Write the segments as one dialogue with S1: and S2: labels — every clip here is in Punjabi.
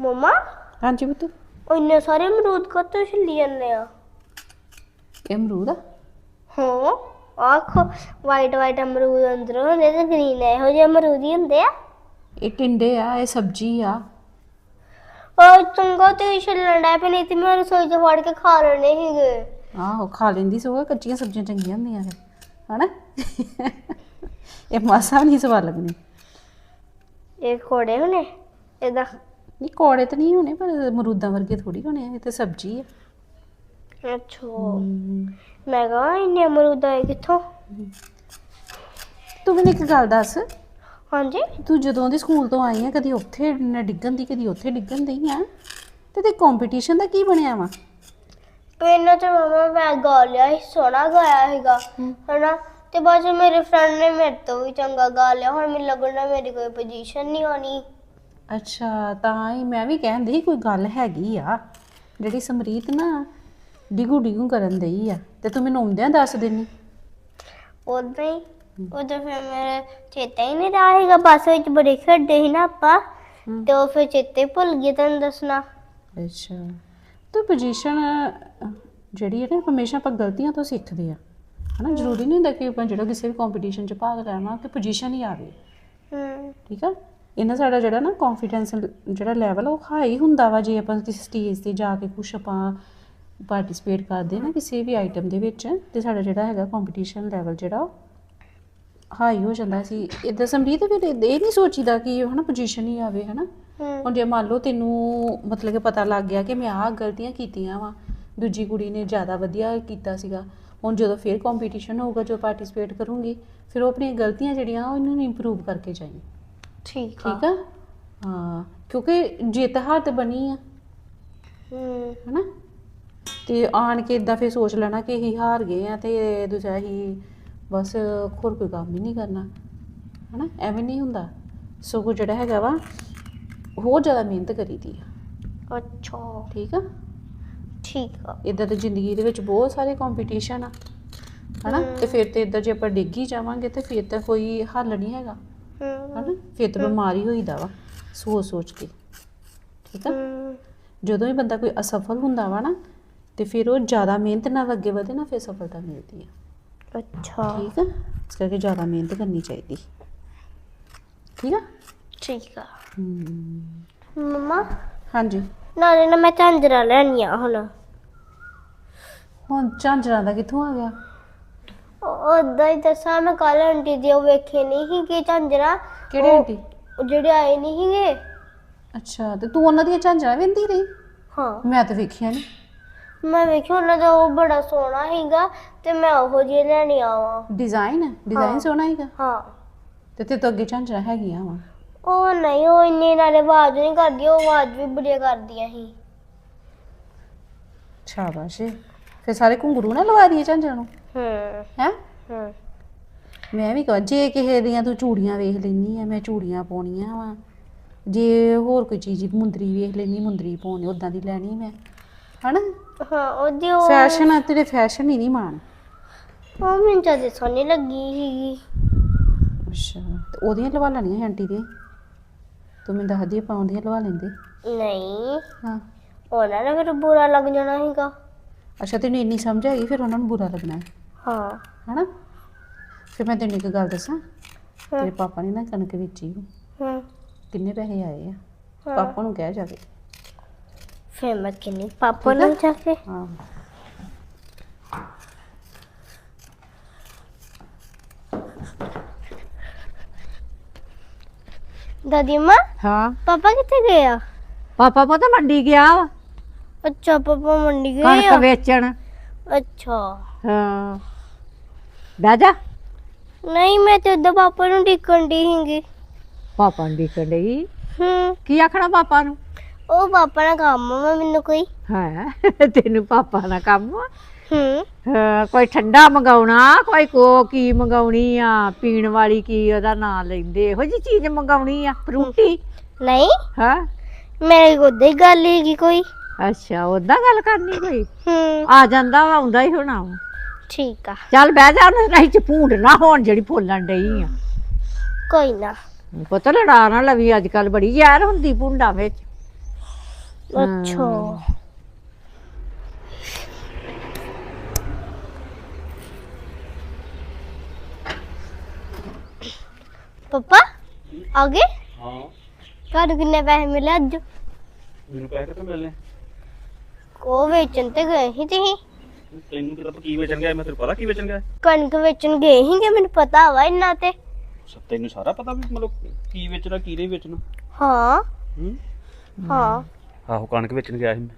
S1: ਮਮਾ?
S2: ਹਾਂਜੀ ਪੁੱਤ।
S1: ਇੰਨੇ ਸਾਰੇ ਅਮਰੂਦ ਕਦੋਂ ਛਿੱਲੀ ਜਾਂਦੇ ਆ?
S2: ਇਹ ਅਮਰੂਦ ਆ?
S1: ਹਾਂ ਆਖੋ ਵਾਈਟ ਵਾਈਟ ਅਮਰੂਦ ਅੰਦਰ ਹੁੰਦੇ ਤੇ ਗ੍ਰੀਨ ਇਹੋ ਜਿਹੇ ਅਮਰੂਦ ਹੀ ਹੁੰਦੇ ਆ?
S2: ਇਹ ਟਿੰਡੇ ਆ ਇਹ ਸਬਜ਼ੀ ਆ।
S1: ਉਹ ਚੰਗਾ ਤੇ ਛਿੱਲਣ ਡੈ ਪਏ ਨਹੀਂ ਤੇ ਮੈਂ ਰਸੋਈ ਚ ਫੜ ਕੇ ਖਾ ਲੈਣੇ ਸੀਗੇ।
S2: ਆਹੋ ਖਾ ਲੈਂਦੀ ਸੋ ਕੱਚੀਆਂ ਸਬਜ਼ੀਆਂ ਚੰਗੀਆਂ ਹੁੰਦੀਆਂ ਫਿਰ ਹਨਾ? ਇਹ ਮਾਸਾ ਨਹੀਂ ਸਵਾਦ ਲੱਗਣੀ
S1: ਇਹ ਕੋੜੇ ਹੋਣੇ? ਇਹਦਾ?
S2: ਨਹੀਂ ਕੋੜੇ ਤਾਂ ਨਹੀਂ ਹੋਣੇ ਪਰ ਅਮਰੂਦਾਂ ਵਰਗੇ ਥੋੜੀ ਹੋਣੇ ਆ ਇਹ ਤੇ ਸਬਜ਼ੀ ਆ।
S1: ਅੱਛਾ। ਮੈਂ ਕਹਾਂ ਇੰਨੇ ਅਮਰੂਦ ਆਏ ਕਿੱਥੋਂ?
S2: ਤੂੰ ਮੈਨੂੰ ਇੱਕ ਗੱਲ ਦੱਸ।
S1: ਹਾਂਜੀ?
S2: ਤੂੰ ਜਦੋਂ ਦੀ ਸਕੂਲ ਤੋਂ ਆਈ ਆ ਕਦੀ ਉੱਥੇ ਡਿੱਗਣ ਦੀ ਕਦੀ ਉੱਥੇ ਡਿੱਗਣ ਦੀ ਆ? ਤੇ ਤੇ ਕੰਪੀਟੀਸ਼ਨ ਦਾ ਕੀ ਬਣਿਆ ਵਾ?
S1: ਤੇ ਮਮਾ ਮੈਂ ਗਾ ਲਿਆ ਸੀ ਸੋਹਣਾ ਗਾਇਆ ਸੀਗਾ ਹਨਾ? ਤੇ ਬਾਅਦ 'ਚ ਮੇਰੇ ਫਰੈਂਡ ਨੇ ਮੇਰੇ ਤੋਂ ਵੀ ਚੰਗਾ ਗਾ ਲਿਆ। ਹੁਣ ਮੈਨੂੰ ਲੱਗਣਾ ਮੇਰੀ ਕੋਈ ਪੋਜੀਸ਼ਨ ਨਹੀਂ ਹੋਣੀ।
S2: ਅੱਛਾ ਤਾਂ ਹੀ ਮੈਂ ਵੀ ਕਹਿੰਦੀ ਕੋਈ ਗੱਲ ਹੈਗੀ ਆ। ਜਿਹੜੀ ਸਮਰੀਤ ਨਾ ਡਿਗੂ ਡਿਗੂ ਕਰਨ ਦਈ ਆ। ਤੇ ਤੂੰ ਮੈਨੂੰ ਆਉਂਦਿਆਂ ਦੱਸ ਦੇਣੀ
S1: ਉਦਾਂ ਹੀ ਉਦੋਂ ਫਿਰ ਮੇਰੇ ਚੇਤਾ ਹੀ ਨਹੀਂ ਰਿਹਾ ਸੀਗਾ ਬੱਸ ਵਿੱਚ ਬੜੇ ਖੇਡੇ ਸੀ ਨਾ ਆਪਾਂ। ਤੇ ਉਹ ਫਿਰ ਚੇਤੇ ਭੁੱਲ ਗਈ ਤੁਹਾਨੂੰ ਦੱਸਣਾ।
S2: ਅੱਛਾ। ਤੂੰ ਪੋਜੀਸ਼ਨ ਜਿਹੜੀ ਹੈ ਨਾ ਹਮੇਸ਼ਾ ਆਪਾਂ ਗਲਤੀਆਂ ਤੋਂ ਸਿੱਖਦੇ ਆ। ਹਨਾ ਜ਼ਰੂਰੀ ਨਹੀਂ ਹੁੰਦਾ ਕਿ ਆਪਾਂ ਜਿਹੜਾ ਕਿਸੇ ਵੀ ਕੰਪੀਟੀਸ਼ਨ 'ਚ ਭਾਗ ਲੈਣਾ ਕਿ ਪੋਜੀਸ਼ਨ ਹੀ ਆਵੇ
S1: ਹੂੰ।
S2: ਠੀਕ ਆ? ਇਹਨਾਂ ਸਾਡਾ ਜਿਹੜਾ ਨਾ ਕੌਨਫੀਡੈਂਸ ਜਿਹੜਾ ਲੈਵਲ ਉਹ ਹਾਈ ਹੁੰਦਾ ਵਾ ਜੇ ਆਪਾਂ ਕਿਸੇ ਸਟੇਜ ਤੇ ਜਾ ਕੇ ਕੁਝ ਆਪਾਂ ਪਾਰਟਿਸਿਪੇਟ ਕਰਦੇ ਨਾ ਕਿਸੇ ਵੀ ਆਈਟਮ ਦੇ ਵਿੱਚ ਤੇ ਸਾਡਾ ਜਿਹੜਾ ਹੈਗਾ ਕੰਪੀਟੀਸ਼ਨ ਲੈਵਲ ਜਿਹੜਾ ਹਾਈ ਹੋ ਜਾਂਦਾ ਸੀ। ਇਦਾਂ ਸਮਰੀਤ ਫਿਰ ਇਹ ਨਹੀਂ ਸੋਚੀਦਾ ਕਿ ਹਨਾ ਪੋਜੀਸ਼ਨ ਹੀ ਆਵੇ ਹਨਾ। ਹੁਣ ਜੇ ਮੰਨ ਲਓ ਤੈਨੂੰ ਮਤਲਬ ਕਿ ਪਤਾ ਲੱਗ ਗਿਆ ਕਿ ਮੈਂ ਆਹ ਗਲਤੀਆਂ ਕੀਤੀਆਂ ਵਾ ਦੂਜੀ ਕੁੜੀ ਨੇ ਜ਼ਿਆਦਾ ਵਧੀਆ ਕੀਤਾ ਸੀਗਾ ਹੁਣ ਜਦੋਂ ਫੇਰ ਕੰਪੀਟੀਸ਼ਨ ਹੋਊਗਾ ਜੋ ਪਾਰਟਿਸਿਪੇਟ ਕਰੂੰਗੀ ਫਿਰ ਉਹ ਆਪਣੀਆਂ ਗਲਤੀਆਂ ਜਿਹੜੀਆਂ ਉਹ ਇਹਨਾਂ ਨੂੰ ਇੰਪਰੂਵ ਕਰਕੇ ਜਾਈਂ।
S1: ਠੀਕ ਆ।
S2: ਠੀਕ ਆ? ਹਾਂ ਕਿਉਂਕਿ ਜਿੱਤ ਹਾਰ ਤੇ ਬਣੀ ਆ।
S1: ਹੂੰ।
S2: ਹਨਾ? ਤੇ ਆਣ ਕੇ ਇਦਾਂ ਫੇਰ ਸੋਚ ਲੈਣਾ ਕਿ ਅਸੀਂ ਹਾਰ ਗਏ ਆ ਤੇ ਦੂਜਾ ਹੀ ਬਸ ਹੋਰ ਕੋਈ ਕੰਮ ਹੀ ਨਹੀਂ ਕਰਨਾ। ਹਨਾ? ਐਵੇਂ ਨਹੀਂ ਹੁੰਦਾ। ਸਗੋਂ ਜਿਹੜਾ ਹੈਗਾ ਵਾ ਹੋਰ ਜ਼ਿਆਦਾ ਮਿਹਨਤ ਕਰੀਦੀ ਆ।
S1: ਅੱਛਾ।
S2: ਠੀਕ ਆ?
S1: ਠੀਕ ਆ।
S2: ਇਦਾਂ ਤੇ ਜ਼ਿੰਦਗੀ ਦੇ ਵਿੱਚ ਬਹੁਤ ਸਾਰੇ ਕੰਪੀਟੀਸ਼ਨ ਆ ਹਨਾ? ਤੇ ਫਿਰ ਤੇ ਇਦਾਂ ਜੇ ਆਪਾਂ ਡਿੱਗ ਜਾਵਾਂਗੇ ਤੇ ਫਿਰ ਤਾਂ ਕੋਈ ਹੱਲ ਨਹੀਂ ਹੈਗਾ ਹਨਾ? ਫਿਰ ਤਾਂ ਬਿਮਾਰੀ ਹੋਈਦਾ ਵਾ ਸੋਚ ਸੋਚ ਕੇ ਠੀਕ ਆ? ਜਦੋਂ ਵੀ ਬੰਦਾ ਕੋਈ ਅਸਫਲ ਹੁੰਦਾ ਵਾ ਨਾ ਤੇ ਫਿਰ ਉਹ ਜ਼ਿਆਦਾ ਮਿਹਨਤ ਨਾਲ ਅੱਗੇ ਵਧੇ ਨਾ ਫਿਰ ਸਫਲਤਾ ਮਿਲਦੀ ਆ।
S1: ਅੱਛਾ।
S2: ਠੀਕ ਆ? ਇਸ ਕਰਕੇ ਜ਼ਿਆਦਾ ਮਿਹਨਤ ਕਰਨੀ ਚਾਹੀਦੀ। ਠੀਕ ਆ?
S1: ਠੀਕ ਆ।
S2: ਹਮ,
S1: ਮਮਾ?
S2: ਹਾਂਜੀ।
S1: ਨਾਲੇ ਨਾ ਮੈਂ ਝਾਂਜਰਾ ਲੈਣੀ ਆ ਹੁਣ।
S2: ਹੁਣ ਝਾਂਜਰਾਂ ਦਾ ਕਿੱਥੋਂ ਆ ਗਿਆ?
S1: ਉਦਾਂ ਹੀ ਦੱਸਾਂ ਮੈਂ ਕੱਲ ਆਂਟੀ ਦੀ ਉਹ ਵੇਖੇ ਨਹੀਂ ਸੀ ਕਿ ਝਾਂਜਰਾ।
S2: ਕਿਹੜੇ
S1: ਉਹ-
S2: ਆਂਟੀ?
S1: ਉਹ ਜਿਹੜੇ ਆਏ ਨਹੀਂ ਸੀਗੇ।
S2: ਅੱਛਾ ਤੇ ਤੂੰ ਉਹਨਾਂ ਦੀਆਂ ਝਾਂਜਰਾਂ ਵੇਂਦੀ ਰਹੀ?
S1: ਹਾਂ।
S2: ਮੈਂ ਤਾਂ ਵੇਖਿਆ ਨਹੀਂ
S1: ਮੈਂ ਵੇਖਿਆ ਉਹਨਾਂ ਦਾ ਉਹ ਬੜਾ ਸੋਹਣਾ ਸੀਗਾ ਤੇ ਮੈਂ ਉਹੋ ਜਿਹੀ ਲੈਣੀ ਆਵਾਂ
S2: ਡਿਜ਼ਾਈਨ ਡਿਜ਼ਾਈਨ। ਸੋਹਣਾ ਹੈਗਾ
S1: ਹਾਂ।
S2: ਤੇ ਤੇ ਤੋਂ ਅੱਗੇ ਝਾਂਜਰਾਂ ਹੈਗੀਆਂ ਵਾ?
S1: ਉਹ ਨਹੀਂ ਉਹ ਇੰਨੇ ਨਾਲੇ ਆਵਾਜ਼ ਨਹੀਂ ਕਰਦੀ ਉਹ ਆਵਾਜ਼ ਵੀ ਬੜੀਆਂ ਕਰਦੀਆਂ ਸੀ
S2: ਸ਼ਾਬਾਸ਼ ਏ। ਫਿਰ ਸਾਰੇ ਘੁੰਗਰੂ ਨਾ ਲਵਾ ਦਈਏ ਝਾਂਜਰਾਂ ਨੂੰ?
S1: ਹੂੰ।
S2: ਹੈ?
S1: ਹੂੰ।
S2: ਮੈਂ ਵੀ ਕਹਾਂ ਜੇ ਕਿਸੇ ਦੀਆਂ ਤੂੰ ਚੂੜੀਆਂ ਵੇਖ ਲੈਨੀ ਆ ਮੈਂ ਚੂੜੀਆਂ ਪਾਉਣੀਆਂ ਵਾ। ਜੇ ਹੋਰ ਕੋਈ ਚੀਜ਼ ਮੁੰਦਰੀ ਵੇਖ ਲੈਨੀ ਮੁੰਦਰੀ ਪਾਉਣੀ ਉਦਾਂ ਦੀ ਲੈਣੀ ਮੈਂ। ਹਨਾ?
S1: ਹਾਂ ਉਹਦੀ ਉਹ
S2: ਫੈਸ਼ਨ ਆ ਤੇਰੇ ਫੈਸ਼ਨ ਹੀ ਨਹੀਂ ਮਾਣ।
S1: ਉਹ ਮੈਨੂੰ ਤਾਂ ਸੋਹਣੀ ਲੱਗੀ ਸੀਗੀ।
S2: ਅੱਛਾ ਤੇ ਉਹਦੀਆਂ ਲਵਾ ਲੈਣੀਆਂ ਆਂਟੀ ਦੀਆਂ ਤੂੰ ਮੈਨੂੰ ਦੱਸਦੀ ਪਾਉਂਦੀਆਂ ਲਵਾ ਲੈਂਦੇ।
S1: ਨਹੀਂ।
S2: ਹਾਂ।
S1: ਉਹਨਾਂ ਨੇ ਫਿਰ ਬੁਰਾ ਲੱਗ ਜਾਣਾ ਸੀਗਾ।
S2: ਅੱਛਾ ਤੈਨੂੰ ਇੰਨੀ ਸਮਝ ਆਈ ਫਿਰ ਉਹਨਾਂ ਨੂੰ ਬੁਰਾ ਲੱਗਣਾ ਹੈ।
S1: ਹਾਂ।
S2: ਹਨਾ? ਫਿਰ ਮੈਂ ਤੈਨੂੰ ਇੱਕ ਗੱਲ ਦੱਸਾਂ। ਤੇਰੇ ਪਾਪਾ ਨੇ ਨਾ ਕਣਕ ਵੇਚੀ
S1: ਹੂੰ।
S2: ਕਿੰਨੇ ਪੈਸੇ ਆਏ ਆ। ਪਾਪਾ ਨੂੰ ਕਹਿ ਜਾਵੇ
S1: ਫਿਰ ਮੈਂ ਕਿੰਨੀ ਪਾਪਾ ਨੂੰ ਜਾ ਕੇ।
S2: ਹਾਂ।
S1: ਦਾਦੀ ਮਾਂ
S3: ਹਾਂ।
S1: ਪਾਪਾ ਕਿੱਥੇ ਗਏ ਆ?
S3: ਪਾਪਾ ਪਤਾ ਮੰਡੀ ਗਿਆ ਵਾ?
S1: ਅੱਛਾ ਪਾਪਾ ਮੰਡੀ ਗਏ
S3: ਕਣਕ
S1: ਆ।
S3: ਵੇਚਣ।
S1: ਅੱਛਾ।
S3: ਹਾਂ। ਬਹਿ ਜਾ।
S1: ਨਹੀਂ ਮੈਂ ਤੇ ਉਦੋਂ ਪਾਪਾ ਨੂੰ ਟਿਕਣ ਦੀ ਸੀਗੀ।
S3: ਪਾਪਾ ਨੂੰ ਡਿੱਕਣ ਡਈ?
S1: ਹੂੰ।
S3: ਕੀ ਆਖਣਾ ਪਾਪਾ ਨੂੰ?
S1: ਉਹ ਪਾਪਾ ਨਾਲ ਕੰਮ ਆ ਮੈਨੂੰ ਕੋਈ।
S3: ਹੈ? ਤੈਨੂੰ ਪਾਪਾ ਦਾ ਕੰਮ ਆ?
S1: ਹੂੰ।
S3: ਹਾਂ, ਕੋਈ ਠੰਡਾ ਮੰਗਾਉਣਾ ਕੋਈ ਕੋ ਕੀ ਮੰਗਾਉਣੀ ਆ ਪੀਣ ਵਾਲੀ ਕੀ ਉਹਦਾ ਨਾਂ ਲੈਂਦੇ ਇਹੋ ਜੀ ਚੀਜ਼ ਮੰਗਾਉਣੀ ਆ ਫਰੂਟੀ?
S1: ਨਹੀਂ।
S3: ਹਾਂ।
S1: ਮੇਰੇ ਕੋਲ ਹੀ ਗੱਲ ਹੈਗੀ ਕੋਈ।
S3: ਅੱਛਾ ਉਦਾਂ ਗੱਲ ਕਰਨੀ ਕੋਈ?
S1: ਹੂੰ।
S3: ਆ ਜਾਂਦਾ ਵਾ ਆਉਂਦਾ ਹੀ ਹੋਣਾ ਵਾ।
S1: ਠੀਕ ਆ।
S3: ਚੱਲ ਬਹਿ ਜਾ ਉਹਨੇ ਨਹੀਂ ਚ ਭੂੰਡ ਨਾ ਹੋਣ ਜਿਹੜੀ ਫੁੱਲਣ ਡਈ ਆ।
S1: ਕੋਈ ਨਾ।
S3: ਪੁੱਤ ਲੜਾ ਨਾ ਲਵੀ ਅੱਜ ਕੱਲ ਬੜੀ ਯਾਰ ਹੁੰਦੀ ਪੁੰਡਾਂ ਵਿੱਚ।
S1: ਅੱਛਾ। ਪਪਾ ਆ ਗਏ?
S4: ਹਾਂ।
S1: ਤੁਹਾਨੂੰ ਕਿੰਨੇ ਪੈਸੇ ਮਿਲੇ ਅੱਜ?
S4: ਮੈਨੂੰ ਪੈਸੇ ਕਿੱਥੋਂ ਮਿਲਨੇ
S1: ਉਹ ਵੇਚਣ ਤੇ ਗਏ ਸੀ ਤੁਸੀਂ।
S4: ਤੈਨੂੰ ਕਿਹੜਾ ਕੀ ਵੇਚਣ ਗਿਆ ਮੈਂ ਤੈਨੂੰ ਪਤਾ ਕੀ ਵੇਚਣ ਗਿਆ?
S1: ਕਣਕ ਵੇਚਣ ਗਏ ਸੀਗੇ ਮੈਨੂੰ ਪਤਾ ਵਾ ਇੰਨਾ ਤੇ।
S4: ਤੈਨੂੰ ਸਾਰਾ ਪਤਾ ਵੀ ਮਤਲਬ ਕੀ ਵੇਚਣਾ ਕੀ ਨਹੀਂ ਵੇਚਣਾ?
S1: ਹਾਂ।
S4: ਹੂੰ?
S1: ਹਾਂ।
S4: ਆਹੋ ਕਣਕ ਵੇਚਣ ਗਿਆ ਸੀ ਮੈਂ।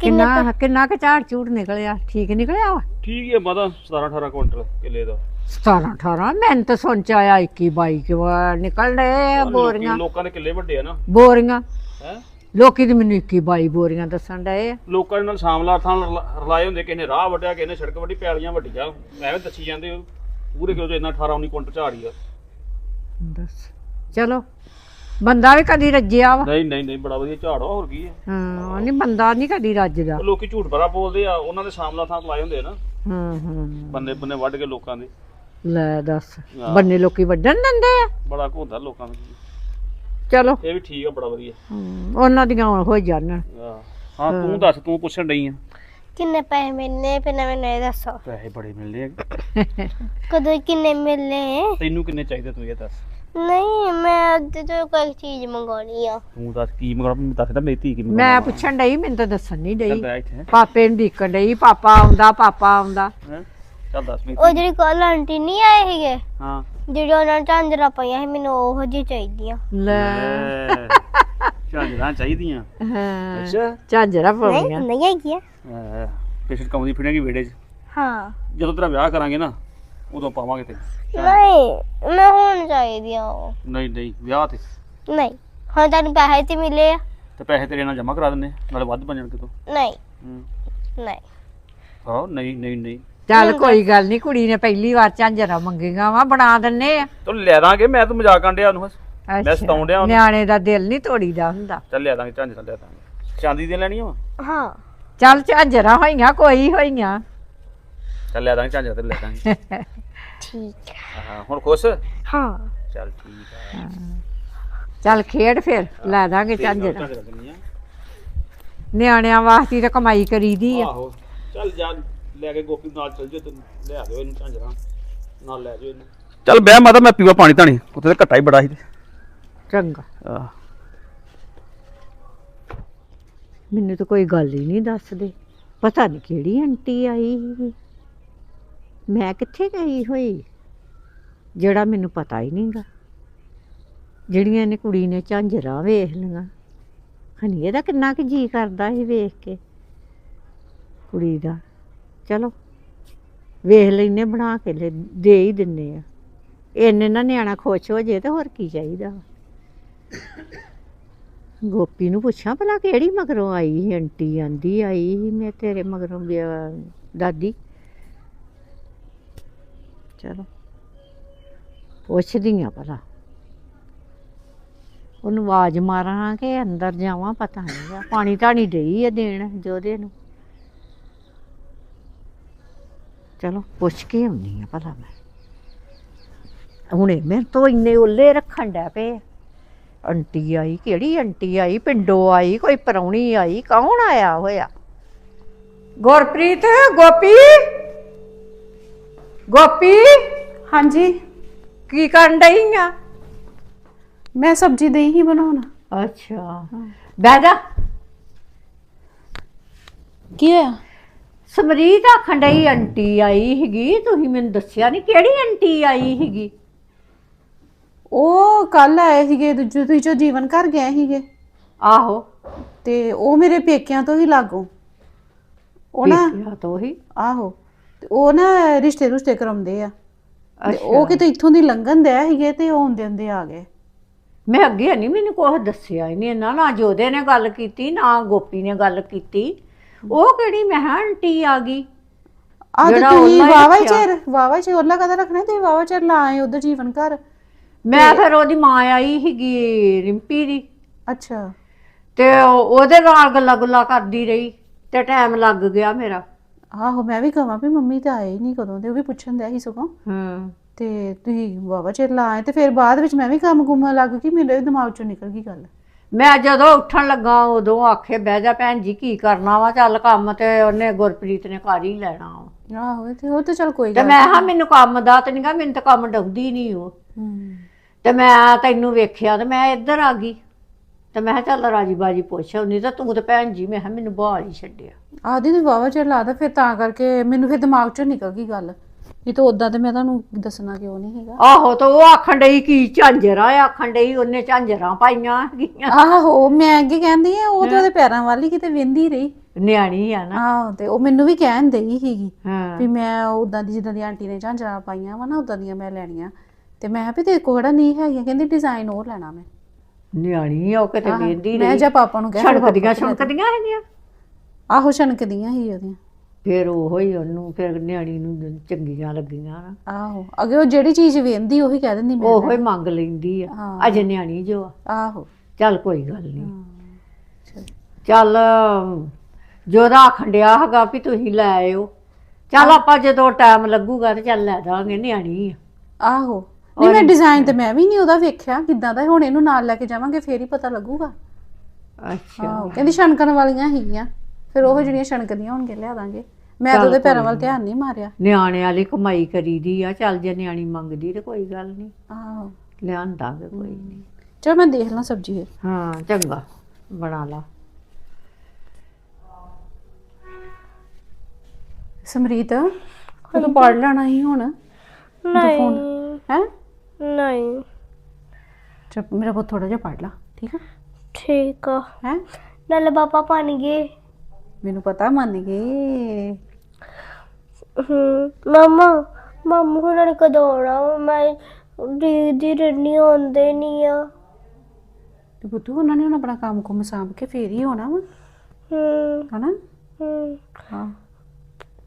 S1: ਕਿੰਨੇ
S3: ਕਿੰਨਾ ਕੁ ਝਾੜ ਝੂੜ ਨਿਕਲਿਆ? ਠੀਕ ਨਿਕਲਿਆ ਵਾ?
S4: ਠੀਕ ਹੀ ਹੈ ਮਾਦਾ 17 18 ਕੁਇੰਟਲ ਕਿੱਲੇ ਦਾ।
S3: 17 18 ਮੈਂ ਤਾਂ ਸੁਣ ਚ ਆਇਆ 21 22 ਕਿ ਨਿਕਲ ਰਹੇ ਆ ਬੋਰੀਆਂ।
S4: ਲੋਕੀ- ਦੇ ਕਿੱਲੇ ਵੱਡੇ ਆ ਨਾ।
S3: ਬੋਰੀਆਂ।
S4: ਹੈ?
S3: ਲੋਕੀ ਤੇ ਮੈਨੂੰ 21 22 ਬੋਰੀਆਂ ਦੱਸਣ ਡਏ ਆ।
S4: ਲੋਕਾਂ ਦੇ ਨਾਲ ਸ਼ਾਮਲਾ ਥਾਂ ਰਲਾ- ਰਲਾਏ ਹੁੰਦੇ ਕਿਸੇ ਨੇ ਰਾਹ ਵੱਢਿਆ ਕਿਸੇ ਨੇ ਸੜਕ ਵੱਢੀ ਪੈਲੀਆਂ ਵੱਡੀਆਂ ਐਵੇਂ ਦੱਸੀ ਜਾਂਦੇ ਹੋ, ਪੂਰੇ ਚ ਇੰਨਾ 18 19 ਕੁਇੰਟਲ ਝਾੜੀ ਆ।
S3: ਦੱਸ। ਚਲੋ ਬੰਦਾ ਵੀ ਕਦੀ ਰੱਜਿਆ ਵਾ।
S4: ਨਹੀਂ ਨਹੀਂ ਨਹੀਂ ਬੜਾ ਵਧੀਆ ਝਾੜ ਆ ਹੋਰ ਕੀ ਹੈ
S3: ਹਾਂ ਨਹੀਂ ਬੰਦਾ ਨਹੀਂ ਕਦੀ ਰੱਜਦਾ।
S4: ਉਹ ਲੋਕੀ ਝੂਠ ਬੜਾ ਬੋਲਦੇ ਆ ਉਹਨਾਂ ਦੇ ਸ਼ਾਮਲਾ ਥਾਂ ਲਾਏ ਹੁੰਦੇ ਆ ਨਾ।
S3: ਹਾਂ ਹਾਂ।
S4: ਬੰਦੇ ਬੰਦੇ ਵੱਢ ਕੇ ਲੋਕਾਂ ਦੇ।
S3: ਲੈ ਦੱਸ। ਬੰਨੇ ਲੋਕੀ ਵੱਢਣ ਦਿੰਦੇ ਆ।
S4: ਬੜਾ ਘੋਂਦਾ ਲੋਕਾਂ ਦਾ
S3: ਚਲੋ।
S4: ਇਹ ਵੀ ਠੀਕ ਆ ਬੜਾ ਵਧੀਆ।
S3: ਹਮ, ਉਹਨਾਂ ਦੀਆਂ ਹੁਣ ਹੋ ਜਾਣ
S4: ਆਹ। ਹਾਂ ਤੂੰ ਦੱਸ ਤੂੰ ਪੁੱਛਣ ਡਈ ਆ?
S1: ਕਿੰਨੇ ਪੈਸੇ ਮਿਲਨੇ ਫਿਰ ਮੈਨੂੰ ਇਹ ਦੱਸੋ।
S4: ਪੈਸੇ ਬੜੇ ਮਿਲਦੇ ਆ।
S1: ਕਦੋਂ ਕਿੰਨੇ ਮਿਲਨੇ
S4: ਤੈਨੂੰ ਕਿੰਨੇ ਚਾਹੀਦੇ ਤੂੰ ਇਹ ਦੱਸ।
S1: ਨਹੀਂ ਮੈਂ ਅੱਜ ਤੋਂ ਕੋਈ ਚੀਜ਼ ਮੰਗਾਉਣੀ ਆ।
S4: ਤੂੰ ਦੱਸ ਕੀ ਮੰਗਣਾ ਮੈਂ ਦੱਸਦਾ ਮੇਰੀ ਧੀ ਕੀ
S3: ਮੈਂ ਪੁੱਛਣ ਡਈ ਮੈਨੂੰ ਤਾਂ ਦੱਸਣ ਨਹੀਂ
S4: ਚੱਲ
S3: ਡਈ
S4: ਬੈ ਇੱਥੇ।
S3: ਪਾਪੇ ਨੂੰ ਦੇਖਣ ਡਈ ਪਾਪਾ ਆਉਂਦਾ ਪਾਪਾ ਆਉਂਦਾ।
S4: ਹੈਂ? ਚੱਲ ਦੱਸ ਮੇਰੀ
S1: ਉਹ ਜਿਹੜੀ ਕੱਲ ਆਂਟੀ ਨਹੀਂ ਆਏ ਸੀਗੇ
S4: ਹਾਂ।
S1: ਜਿਹੜੀ ਉਹਨਾਂ ਨੇ ਝਾਂਜਰਾਂ ਪਾਈਆਂ ਸੀ ਮੈਨੂੰ ਉਹੋ ਜਿਹੀ ਚਾਹੀਦੀਆਂ।
S3: ਲੈ।
S4: ਝਾਂਜਰਾਂ ਚਾਹੀਦੀਆਂ?
S3: ਹਾਂ।
S4: ਅੱਛਾ।
S3: ਝਾਂਜਰਾ
S1: ਨਹੀਂ
S3: ਪਾਉਣੀਆਂ।
S1: ਨਹੀਂ ਹੈਗੀਆਂ।
S4: ਪੇਸ਼ੈਂਟ ਕਮਦੀ ਫਿਰੇਗੀ ਵਿਹੜੇ 'ਚ।
S1: ਹਾਂ।
S4: ਜਦੋਂ ਤੇਰਾ ਵਿਆਹ ਕਰਾਂਗੇ ਨਾ ਉਦੋਂ ਪਾਵਾਂਗੇ ਤੇ
S1: ਨਹੀਂ ਮੈਂ ਹੁਣ ਚਾਹੀਦੀਆਂ ਉਹ।
S4: ਨਹੀਂ ਨਹੀਂ ਵਿਆਹ ਤੇ।
S1: ਨਹੀਂ ਹੁਣ ਤੁਹਾਨੂੰ ਪੈਸੇ ਤੇ ਮਿਲੇ ਆ।
S4: ਤੇ ਪੈਸੇ ਤੇਰੇ ਨਾਲ ਜਮ੍ਹਾਂ ਕਰਾ ਦਿੰਨੇ ਨਾਲੇ ਵੱਧ ਬਣ ਜਾਣਗੇ ਤੂੰ।
S1: ਨਹੀਂ।
S4: ਹੂੰ।
S1: ਨਹੀਂ।
S4: ਹਾਂ ਨਹੀਂ ਨਹੀਂ ਨਹੀਂ।
S3: ਚੱਲ ਕੋਈ ਗੱਲ ਨਹੀਂ ਕੁੜੀ ਨੇ ਪਹਿਲੀ ਵਾਰ ਝਾਂਜਰਾ ਮੰਗੀਆਂ ਵਾ ਬਣਾ ਦਿੰਨੇ ਆ।
S4: ਤੂੰ ਲੈ ਦਾਂਗੇ ਮੈਂ ਤਾਂ ਮਜ਼ਾਕ ਕਾਂਡਿਆ ਉਹਨੂੰ ਬਸ ਮੈਂ। ਸਤਾਉਣ ਡਿਆ ਉਹਨੂੰ।
S3: ਨਿਆਣੇ ਦਾ ਦਿਲ ਨਹੀਂ ਤੋੜੀਦਾ ਹੁੰਦਾ।
S4: ਚੱਲ ਲੈ ਦਾਂਗੇ ਝਾਂਜਰਾਂ ਲੈ ਦਾਂਗੇ। ਚਾਂਦੀ ਦੀਆਂ ਲੈਣੀਆਂ ਵਾ?
S1: ਹਾਂ।
S3: ਚੱਲ ਝਾਂਜਰਾ ਹੋਈਆਂ ਕੋਈ ਹੋਈਆਂ।
S4: ਚੱਲ ਲੈ ਦਾਂਗੇ ਝਾਂਜਰਾਂ ਤੇ ਲੈ ਦਾਂਗੇ।
S1: ਠੀਕ ਹੈ।
S4: ਹਾਂ ਹੁਣ ਖੁਸ਼?
S1: ਹਾਂ।
S4: ਚੱਲ ਠੀਕ ਆ।
S3: ਚੱਲ ਖੇਡ ਫਿਰ ਲੈ ਦਾਂਗੇ ਝਾਂਜਰਾ। ਨਿਆਣਿਆਂ ਵਾਸਤੇ ਤਾਂ ਕਮਾਈ ਕਰੀਦੀ ਆ।
S4: ਆਹੋ ਚੱਲ ਜਾ। ਲੈ ਕੇ ਗੋਪੀ ਨਾਲ ਚੱਲ ਜਾ ਤੂੰ ਲਿਆ ਦਿਓ ਇਹਨੂੰ ਝਾਂਜਰਾਂ ਨਾਲ ਲੈ ਜਾਓ ਇਹਨੂੰ। ਚੱਲ ਬਹਿ ਮਾਤਾ ਮੈਂ ਪੀਵਾ ਪਾਣੀ ਧਾਣੀ। ਉੱਥੇ ਤੇ ਘੱਟਾ ਹੀ ਬੜਾ ਸੀ ਤੇ।
S3: ਚੰਗਾ।
S4: ਆਹ।
S3: ਮੈਨੂੰ ਤਾਂ ਕੋਈ ਗੱਲ ਹੀ ਨਹੀਂ ਦੱਸਦੇ। ਪਤਾ ਨਹੀਂ ਕਿਹੜੀ ਆਂਟੀ ਆਈ ਸੀ। ਮੈਂ ਕਿੱਥੇ ਗਈ ਹੋਈ? ਜਿਹੜਾ ਮੈਨੂੰ ਪਤਾ ਹੀ ਨਹੀਂਗਾ ਜਿਹੜੀਆਂ ਨੇ ਕੁੜੀ ਨੇ ਝਾਂਜਰਾਂ ਵੇਖ ਲਈਆਂ। ਖਨੀ ਇਹਦਾ ਕਿੰਨਾ ਕੁ ਜੀ ਕਰਦਾ ਸੀ ਵੇਖ ਕੇ। ਕੁੜੀ ਦਾ ਚਲੋ, ਵੇਖ ਲੈਨੇ, ਬਣਾ ਕੇ ਲੈ, ਦੇ ਹੀ ਦਿੰਨੇ ਆ। ਇੰਨੇ ਨਾ ਨਿਆਣਾ ਖੁਸ਼ ਹੋ ਜੇ ਤੇ ਹੋਰ ਕੀ ਚਾਹੀਦਾ ਵਾ? ਗੋਪੀ ਨੂੰ ਪੁੱਛਾਂ ਭਲਾ ਕਿਹੜੀ ਮਗਰੋਂ ਆਈ ਸੀ, ਆਂਟੀ ਆਂਦੀ ਆਈ ਸੀ, ਮੈਂ ਤੇਰੇ ਮਗਰੋਂ ਵਿਆਹ- ਦਾਦੀ। ਚਲੋ, ਪੁੱਛਦੀ ਆ ਭਲਾ। ਉਹਨੂੰ ਆਵਾਜ਼ ਮਾਰਾਂ ਕਿ ਅੰਦਰ ਜਾਵਾਂ, ਪਤਾ ਨਹੀਂ ਪਾਣੀ ਧਾਣੀ ਡਈ ਆ ਦੇਣ ਜੋਦੇ ਨੂੰ। ਚਲੋ ਪੁੱਛ ਕੇ ਆਉਣੀ ਆ ਭਲਾ ਮੈਂ। ਹੁਣੇ ਮੇਰੇ ਤੋਂ ਇੰਨੇ ਓਲੇ ਰੱਖਣ ਡੈ ਪਏ। ਆਂਟੀ ਆਈ ਕਿਹੜੀ ਆਂਟੀ ਆਈ? ਪਿੰਡੋਂ ਆਈ ਕੋਈ ਪਰੌਣੀ ਆਈ? ਕੌਣ ਆਇਆ ਹੋਇਆ? ਗੁਰਪ੍ਰੀਤ ਗੋਪੀ? ਗੋਪੀ?
S2: ਹਾਂਜੀ।
S3: ਕੀ ਕਰਨ ਡਈ ਆ?
S2: ਮੈਂ ਸਬਜ਼ੀ ਦੇ ਹੀ ਬਣਾਉਣਾ।
S3: ਅੱਛਾ। ਬਹਿ ਜਾ।
S2: ਕੀ ਹੋਇਆ?
S3: ਸਮਰੀਤ ਆਖਣ ਡਈ ਆਂਟੀ ਆਈ ਹੈਗੀ ਤੁਸੀਂ ਮੈਨੂੰ ਦੱਸਿਆ ਨਹੀਂ ਕਿਹੜੀ ਆਂਟੀ ਆਈ ਹੈਗੀ
S2: ਉਹ ਕੱਲ ਆਏ ਸੀਗੇ ਦੂਜੇ ਤੁਸੀਂ ਜੋ ਜੀਵਨ ਘਰ ਗਏ ਸੀਗੇ।
S3: ਆਹੋ।
S2: ਤੇ ਉਹ ਮੇਰੇ ਪੇਕਿਆਂ ਤੋਂ ਹੀ ਲਾਗੋ। ਉਹ ਨਾ
S3: ਪੇਕਿਆਂ ਤੋਂ ਹੀ?
S2: ਆਹੋ। ਤੇ ਉਹ ਨਾ ਰਿਸ਼ਤੇ ਰੁਸ਼ਤੇ ਕਰਾਉਂਦੇ ਆ। ਤੇ ਉਹ ਕਿਤੇ ਇੱਥੋਂ ਦੀ ਲੰਘਣ ਦੇ ਸੀਗੇ ਤੇ ਉਹ ਆਉਂਦੇ ਆਉਂਦੇ ਆ ਗਏ।
S3: ਮੈਂ ਅੱਗੇ ਨਹੀਂ ਮੈਨੂੰ ਕੁਛ ਦੱਸਿਆ ਹੀ ਨਹੀਂ ਇਹਨਾਂ ਨਾ ਜੋਦੇ ਨੇ ਗੱਲ ਕੀਤੀ ਨਾ ਗੋਪੀ ਨੇ ਗੱਲ ਕੀਤੀ। ਉਹ ਕਿਹੜੀ? ਮੈਂ ਕਿਹਾ ਆਂਟੀ ਆ ਗਈ।
S2: ਆ ਤੇ
S3: ਜਿਹੜਾ
S2: ਤੁਸੀਂ
S3: ਹੀ
S2: ਵਾਵਾ
S3: ਰੱਖਿਆ।
S2: ਚਿਰ ਵਾਵਾ ਚਿਰ ਉਹਲਾ ਕਦਾ ਰੱਖਣਾ ਤੇ ਵਾਵਾ ਚਿਰ ਲਾ ਆਏ ਉਧਰ ਜੀਵਨ ਘਰ।
S3: ਮੈਂ ਫਿਰ ਉਹਦੀ ਮਾਂ ਆਈ ਸੀਗੀ ਰਿੰਪੀ ਦੀ।
S2: ਅੱਛਾ।
S3: ਤੇ ਉਹ- ਉਹਦੇ ਨਾਲ ਗੱਲਾਂ ਗੁੱਲਾਂ ਕਰਦੀ ਰਹੀ ਤੇ ਟਾਈਮ ਲੱਗ ਗਿਆ ਮੇਰਾ।
S2: ਆਹੋ ਮੈਂ ਵੀ ਕਹਾਂ ਵੀ ਮੰਮੀ ਤਾਂ ਆਏ ਨਹੀਂ ਕਦੋਂ ਦੇ ਉਹ ਵੀ ਪੁੱਛਣ ਦਿਆ ਸੀ ਸਗੋਂ।
S3: ਹਾਂ।
S2: ਤੇ ਤੁਸੀਂ ਵਾਵਾ ਚਿਰ ਲਾਏ ਤੇ ਫਿਰ ਬਾਅਦ ਵਿੱਚ ਮੈਂ ਵੀ ਕੰਮ ਕੁੰਮ ਲੱਗ ਗਈ ਮੇਰੇ ਦਿਮਾਗ ਚੋਂ ਨਿਕਲ ਗਈ ਗੱਲ।
S3: ਮੈਂ ਜਦੋਂ ਉੱਠਣ ਲੱਗਾ ਉਦੋਂ ਆਖੇ ਬਹਿ ਜਾ ਭੈਣ ਜੀ ਕੀ ਕਰਨਾ ਵਾ? ਚੱਲ ਕੰਮ ਤੇ ਉਹਨੇ ਗੁਰਪ੍ਰੀਤ ਨੇ ਕਰ ਹੀ ਲੈਣਾ ਵਾ।
S2: ਆਹੋ ਤੇ ਉਹ ਤੇ ਚਲ ਕੋਈ
S3: ਤੇ
S2: ਗੱਲ
S3: ਮੈਂ ਹਾਂ ਮੈਨੂੰ ਕੰਮ ਦਾ ਤੇ ਨਹੀਂਗਾ ਮੈਨੂੰ ਤਾਂ ਕੰਮ ਡਾਉਂਦੀ ਨਹੀਂ ਉਹ।
S2: ਹੂੰ।
S3: ਤੇ ਮੈਂ ਤੈਨੂੰ ਵੇਖਿਆ ਤੇ ਮੈਂ ਇੱਧਰ ਆ ਗਈ। ਤੇ ਮੈਂ ਕਿਹਾ ਚੱਲ ਰਾਜੀ ਬਾਜੀ ਪੁੱਛ ਨਹੀਂ ਤਾਂ ਤੂੰ ਤੇ ਭੈਣ ਜੀ ਮੈਂ ਕਿਹਾ ਮੈਨੂੰ ਬਾਹਰ ਹੀ ਛੱਡਿਆ।
S2: ਆਦੀ ਤੇ ਵਾਵਾ ਚਿਰ ਲਾਦਾ ਫਿਰ ਤਾਂ ਕਰਕੇ ਮੈਨੂੰ ਫਿਰ ਦਿਮਾਗ ਚੋਂ ਨਿਕਲ ਗਈ ਗੱਲ। ਇਹ ਤਾਂ ਉਦਾਂ ਤੇ ਮੈਂ ਤੁਹਾਨੂੰ ਦੱਸਣਾ ਕਿਉਂ ਨਹੀਂ ਹੈਗਾ।
S3: ਆਹੋ ਤਾਂ ਉਹ ਆਖਣ ਡਈ ਕੀ ਝਾਂਜਰਾ ਆ ਆਖਣ ਡਈ ਉਹਨੇ ਝਾਂਜਰਾਂ ਪਾਈਆਂ ਹੈਗੀਆਂ
S2: ਆਹੋ ਮੈਂ ਅੱਗੇ ਕਹਿੰਦੀ ਆ ਉਹ ਤੇ ਉਹਦੇ ਪੈਰਾਂ ਵਾਲੀ ਕਿਤੇ ਵਿੰਦੀ ਰਹੀ।
S3: ਨਿਆਣੀ ਆ ਨਾ।
S2: ਆਹੋ ਤੇ ਉਹ ਮੈਨੂੰ ਵੀ ਕਹਿਣ ਦੇਈ ਸੀਗੀ
S3: ਹਾਂ।
S2: ਵੀ ਮੈਂ ਉਦਾਂ ਦੀ ਜਿੱਦਾਂ ਦੀ ਆਂਟੀ ਨੇ ਝਾਂਜਰਾਂ ਪਾਈਆਂ ਵਾ ਨਾ ਉਦਾਂ ਦੀਆਂ ਮੈਂ ਲੈਣੀਆਂ। ਤੇ ਮੈਂ ਕਿਹਾ ਵੀ ਤੇ ਕੋੜਾ ਨਹੀਂ ਹੈਗੀਆਂ ਕਹਿੰਦੀ ਡਿਜ਼ਾਈਨ ਉਹ ਲੈਣਾ ਮੈਂ।
S3: ਨਿਆਣੀ ਆ ਉਹ ਕਿਤੇ ਵੇਂਦੀ
S2: ਮੈਂ
S3: ਰਹੀ।
S2: ਜਾ ਪਾਪਾ ਨੂੰ ਕਿਹਾ
S3: ਛਣਕਦੀਆਂ ਛਣਕਦੀਆਂ ਹੈਗੀਆਂ?
S2: ਆਹੋ ਛਣਕਦੀਆਂ ਹੀ ਉਹਦੀਆਂ।
S3: ਫਿਰ ਉਹ ਹੀ ਉਹਨੂੰ ਫਿਰ ਨਿਆਣੀ ਨੂੰ ਚੰਗੀਆਂ ਲੱਗੀਆਂ ਨਾ।
S2: ਆਹੋ ਅਗੇ ਉਹ ਜਿਹੜੀ ਚੀਜ਼ ਵੇਂਦੀ ਉਹੀ ਕਹਿ ਦਿੰਦੀ ਮੈਂ
S3: ਉਹੋ ਹੀ ਮੰਗ ਲੈਂਦੀ ਆ।
S2: ਹਾਂ।
S3: ਅਜੇ ਨਿਆਣੀ ਜੋ ਆ।
S2: ਆਹੋ।
S3: ਚੱਲ ਕੋਈ ਗੱਲ ਨਹੀਂ ਚੱਲ। ਜੋਦਾ ਆਖਣ ਡਿਆ ਹੈਗਾ ਵੀ ਤੁਸੀਂ ਲੈ ਆਇਓ। ਚੱਲ ਆਪਾਂ ਜਦੋਂ ਟਾਈਮ ਲੱਗੂਗਾ ਤੇ ਚੱਲ ਲੈ ਦਾਂਗੇ ਨਿਆਣੀ ਆ।
S2: ਆਹੋ। ਨਹੀਂ ਮੈਂ ਡਿਜ਼ਾਈਨ ਤੇ ਮੈਂ ਵੀ ਨਹੀਂ ਉਹਦਾ ਵੇਖਿਆ ਕਿੱਦਾਂ ਦਾ ਹੁਣ ਇਹਨੂੰ ਨਾਲ ਲੈ ਕੇ ਜਾਵਾਂਗੇ ਫੇਰ ਹੀ ਪਤਾ ਲੱਗੂਗਾ।
S3: ਅੱਛਾ।
S2: ਆਹੋ ਕਹਿੰਦੀ ਛਣਕਣ ਵਾਲੀਆਂ ਹੈਗੀਆਂ। ਫਿਰ ਉਹ ਜਿਹੜੀਆਂ ਛਣਕਦੀਆਂ ਹੋਣਗੇ ਲਿਆ ਦਾਂਗੇ। ਮੈਂ ਤਾਂ ਉਹਦੇ ਪੈਰਾਂ ਵੱਲ ਧਿਆਨ ਨਹੀਂ ਮਾਰਿਆ।
S3: ਨਿਆਣੇ ਵਾਲੀ ਕਮਾਈ ਕਰੀਦੀ ਆ ਚੱਲ ਜੇ ਨਿਆਣੀ ਮੰਗਦੀ ਤੇ ਕੋਈ ਗੱਲ ਨਹੀਂ।
S2: ਆਹੋ।
S3: ਲਿਆਂਦਾਂਗੇ ਕੋਈ ਨਹੀਂ।
S2: ਚਲ ਮੈਂ ਦੇਖ ਲਾਂ ਸਬਜ਼ੀ ਫਿਰ।
S3: ਹਾਂ ਚੰਗਾ। ਬਣਾ ਲਾ।
S2: ਸਮਰੀਤ ਤੂੰ ਪੜ ਲੈਣਾ ਹੀ ਹੁਣ?
S1: ਨਹੀਂ।
S2: ਹੈ?
S1: ਨਹੀਂ।
S2: ਚਲ ਮੇਰਾ ਬਹੁਤ ਥੋੜਾ ਜਿਹਾ ਪੜ ਲਾ ਠੀਕ ਆ?
S1: ਠੀਕ ਆ।
S2: ਹੈ?
S1: ਨਾਲੇ ਪਾਪਾ ਬਣ ਗਏ।
S2: ਮੈਨੂੰ ਪਤਾ ਮੰਨ ਗਏ।
S1: ਹੂੰ ਮਮਾ ਮਾਮੂ ਹੁਣਾਂ ਨੇ ਕਦੋਂ ਆਉਣਾ ਵਾ? ਮੈਂ ਦੇਖਦੀ ਰਹਿਣੀ ਆਉਂਦੇ ਨਹੀਂ ਆ।
S2: ਤੇ ਬੁੱਧੂ ਉਹਨਾਂ ਨੇ ਹੁਣ ਆਪਣਾ ਕੰਮ ਕੁਮ ਸਾਂਭ ਕੇ ਫੇਰ ਹੀ ਹੋਣਾ ਵਾ?
S1: ਹੂੰ।
S2: ਹਨਾ?
S1: ਹੂੰ।
S2: ਹਾਂ।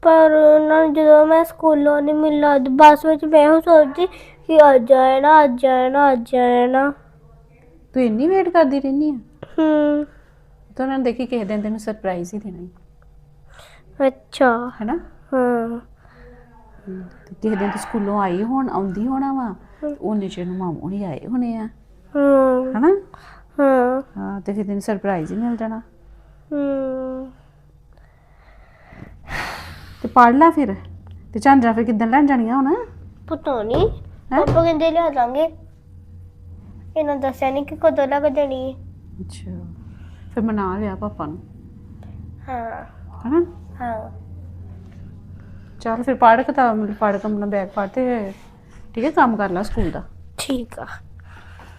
S1: ਪਰ ਉਹਨਾਂ ਨੂੰ ਜਦੋਂ ਮੈਂ ਸਕੂਲੋਂ ਨਹੀਂ ਮਿਲਣਾ ਬੱਸ ਵਿੱਚ ਮੈਂ ਉਹ ਸੋਚਦੀ ਕਿ ਅੱਜ ਆਣਾ ਅੱਜ ਆਣਾ ਅੱਜ ਆਣਾ
S2: ਤੂੰ ਇੰਨੀ ਵੇਟ ਕਰਦੀ ਰਹਿੰਦੀ ਆ?
S1: ਹੂੰ।
S2: ਤਾਂ ਉਹਨਾਂ ਨੇ ਦੇਖੀ ਕਿਸੇ ਦਿਨ ਤੈਨੂੰ ਸਰਪ੍ਰਾਈਜ਼ ਹੀ ਦੇਣਾ
S1: ਅੱਛਾ।
S2: ਹਨਾ?
S1: ਹਾਂ।
S2: ਤੇ ਕਿਸੇ ਦਿਨ ਤੂੰ ਸਕੂਲੋਂ ਆਈ ਹੋਣ ਆਉਂਦੀ ਹੋਣਾ ਵਾ ਉਹਨੇ ਚ ਨੂੰ ਮਾਮੂ ਨਹੀਂ ਆਏ ਹੋਣੇ ਆ।
S1: ਹੂੰ।
S2: ਹਨਾ?
S1: ਹਾਂ।
S2: ਹਾਂ ਤੇ ਫਿਰ ਤੈਨੂੰ ਸਰਪ੍ਰਾਈਜ਼ ਹੀ ਮਿਲ ਜਾਣਾ।
S1: ਹੂੰ
S2: ਤੇ ਪੜ ਲੈ ਫਿਰ। ਤੇ ਝਾਂਜਰਾ ਫਿਰ ਕਿੱਦਣ ਲੈਣ ਜਾਣੀਆਂ ਹੁਣ?
S1: ਪਤਾ ਨਹੀਂ ਪਾਪਾ ਕਹਿੰਦੇ ਲਿਆ ਦਾਂਗੇ। ਇਹਨਾਂ ਦੱਸਿਆ ਨਹੀਂ ਕਿ ਕਦੋਂ ਲੱਗ ਜਾਣੀ ਹੈ
S2: ਅੱਛਾ। ਫਿਰ ਮਨਾ ਲਿਆ ਪਾਪਾ ਨੂੰ।
S1: ਹਾਂ।
S2: ਹਨਾ?
S1: ਹਾਂ।
S2: ਚੱਲ ਫਿਰ ਪੜ ਕਿਤਾਬ ਪੜ ਕੇ ਆਪਣਾ ਬੈਗ ਪੜ ਤੇ ਠੀਕ ਹੈ ਕੰਮ ਕਰ ਲੈ ਸਕੂਲ ਦਾ।
S1: ਠੀਕ ਆ।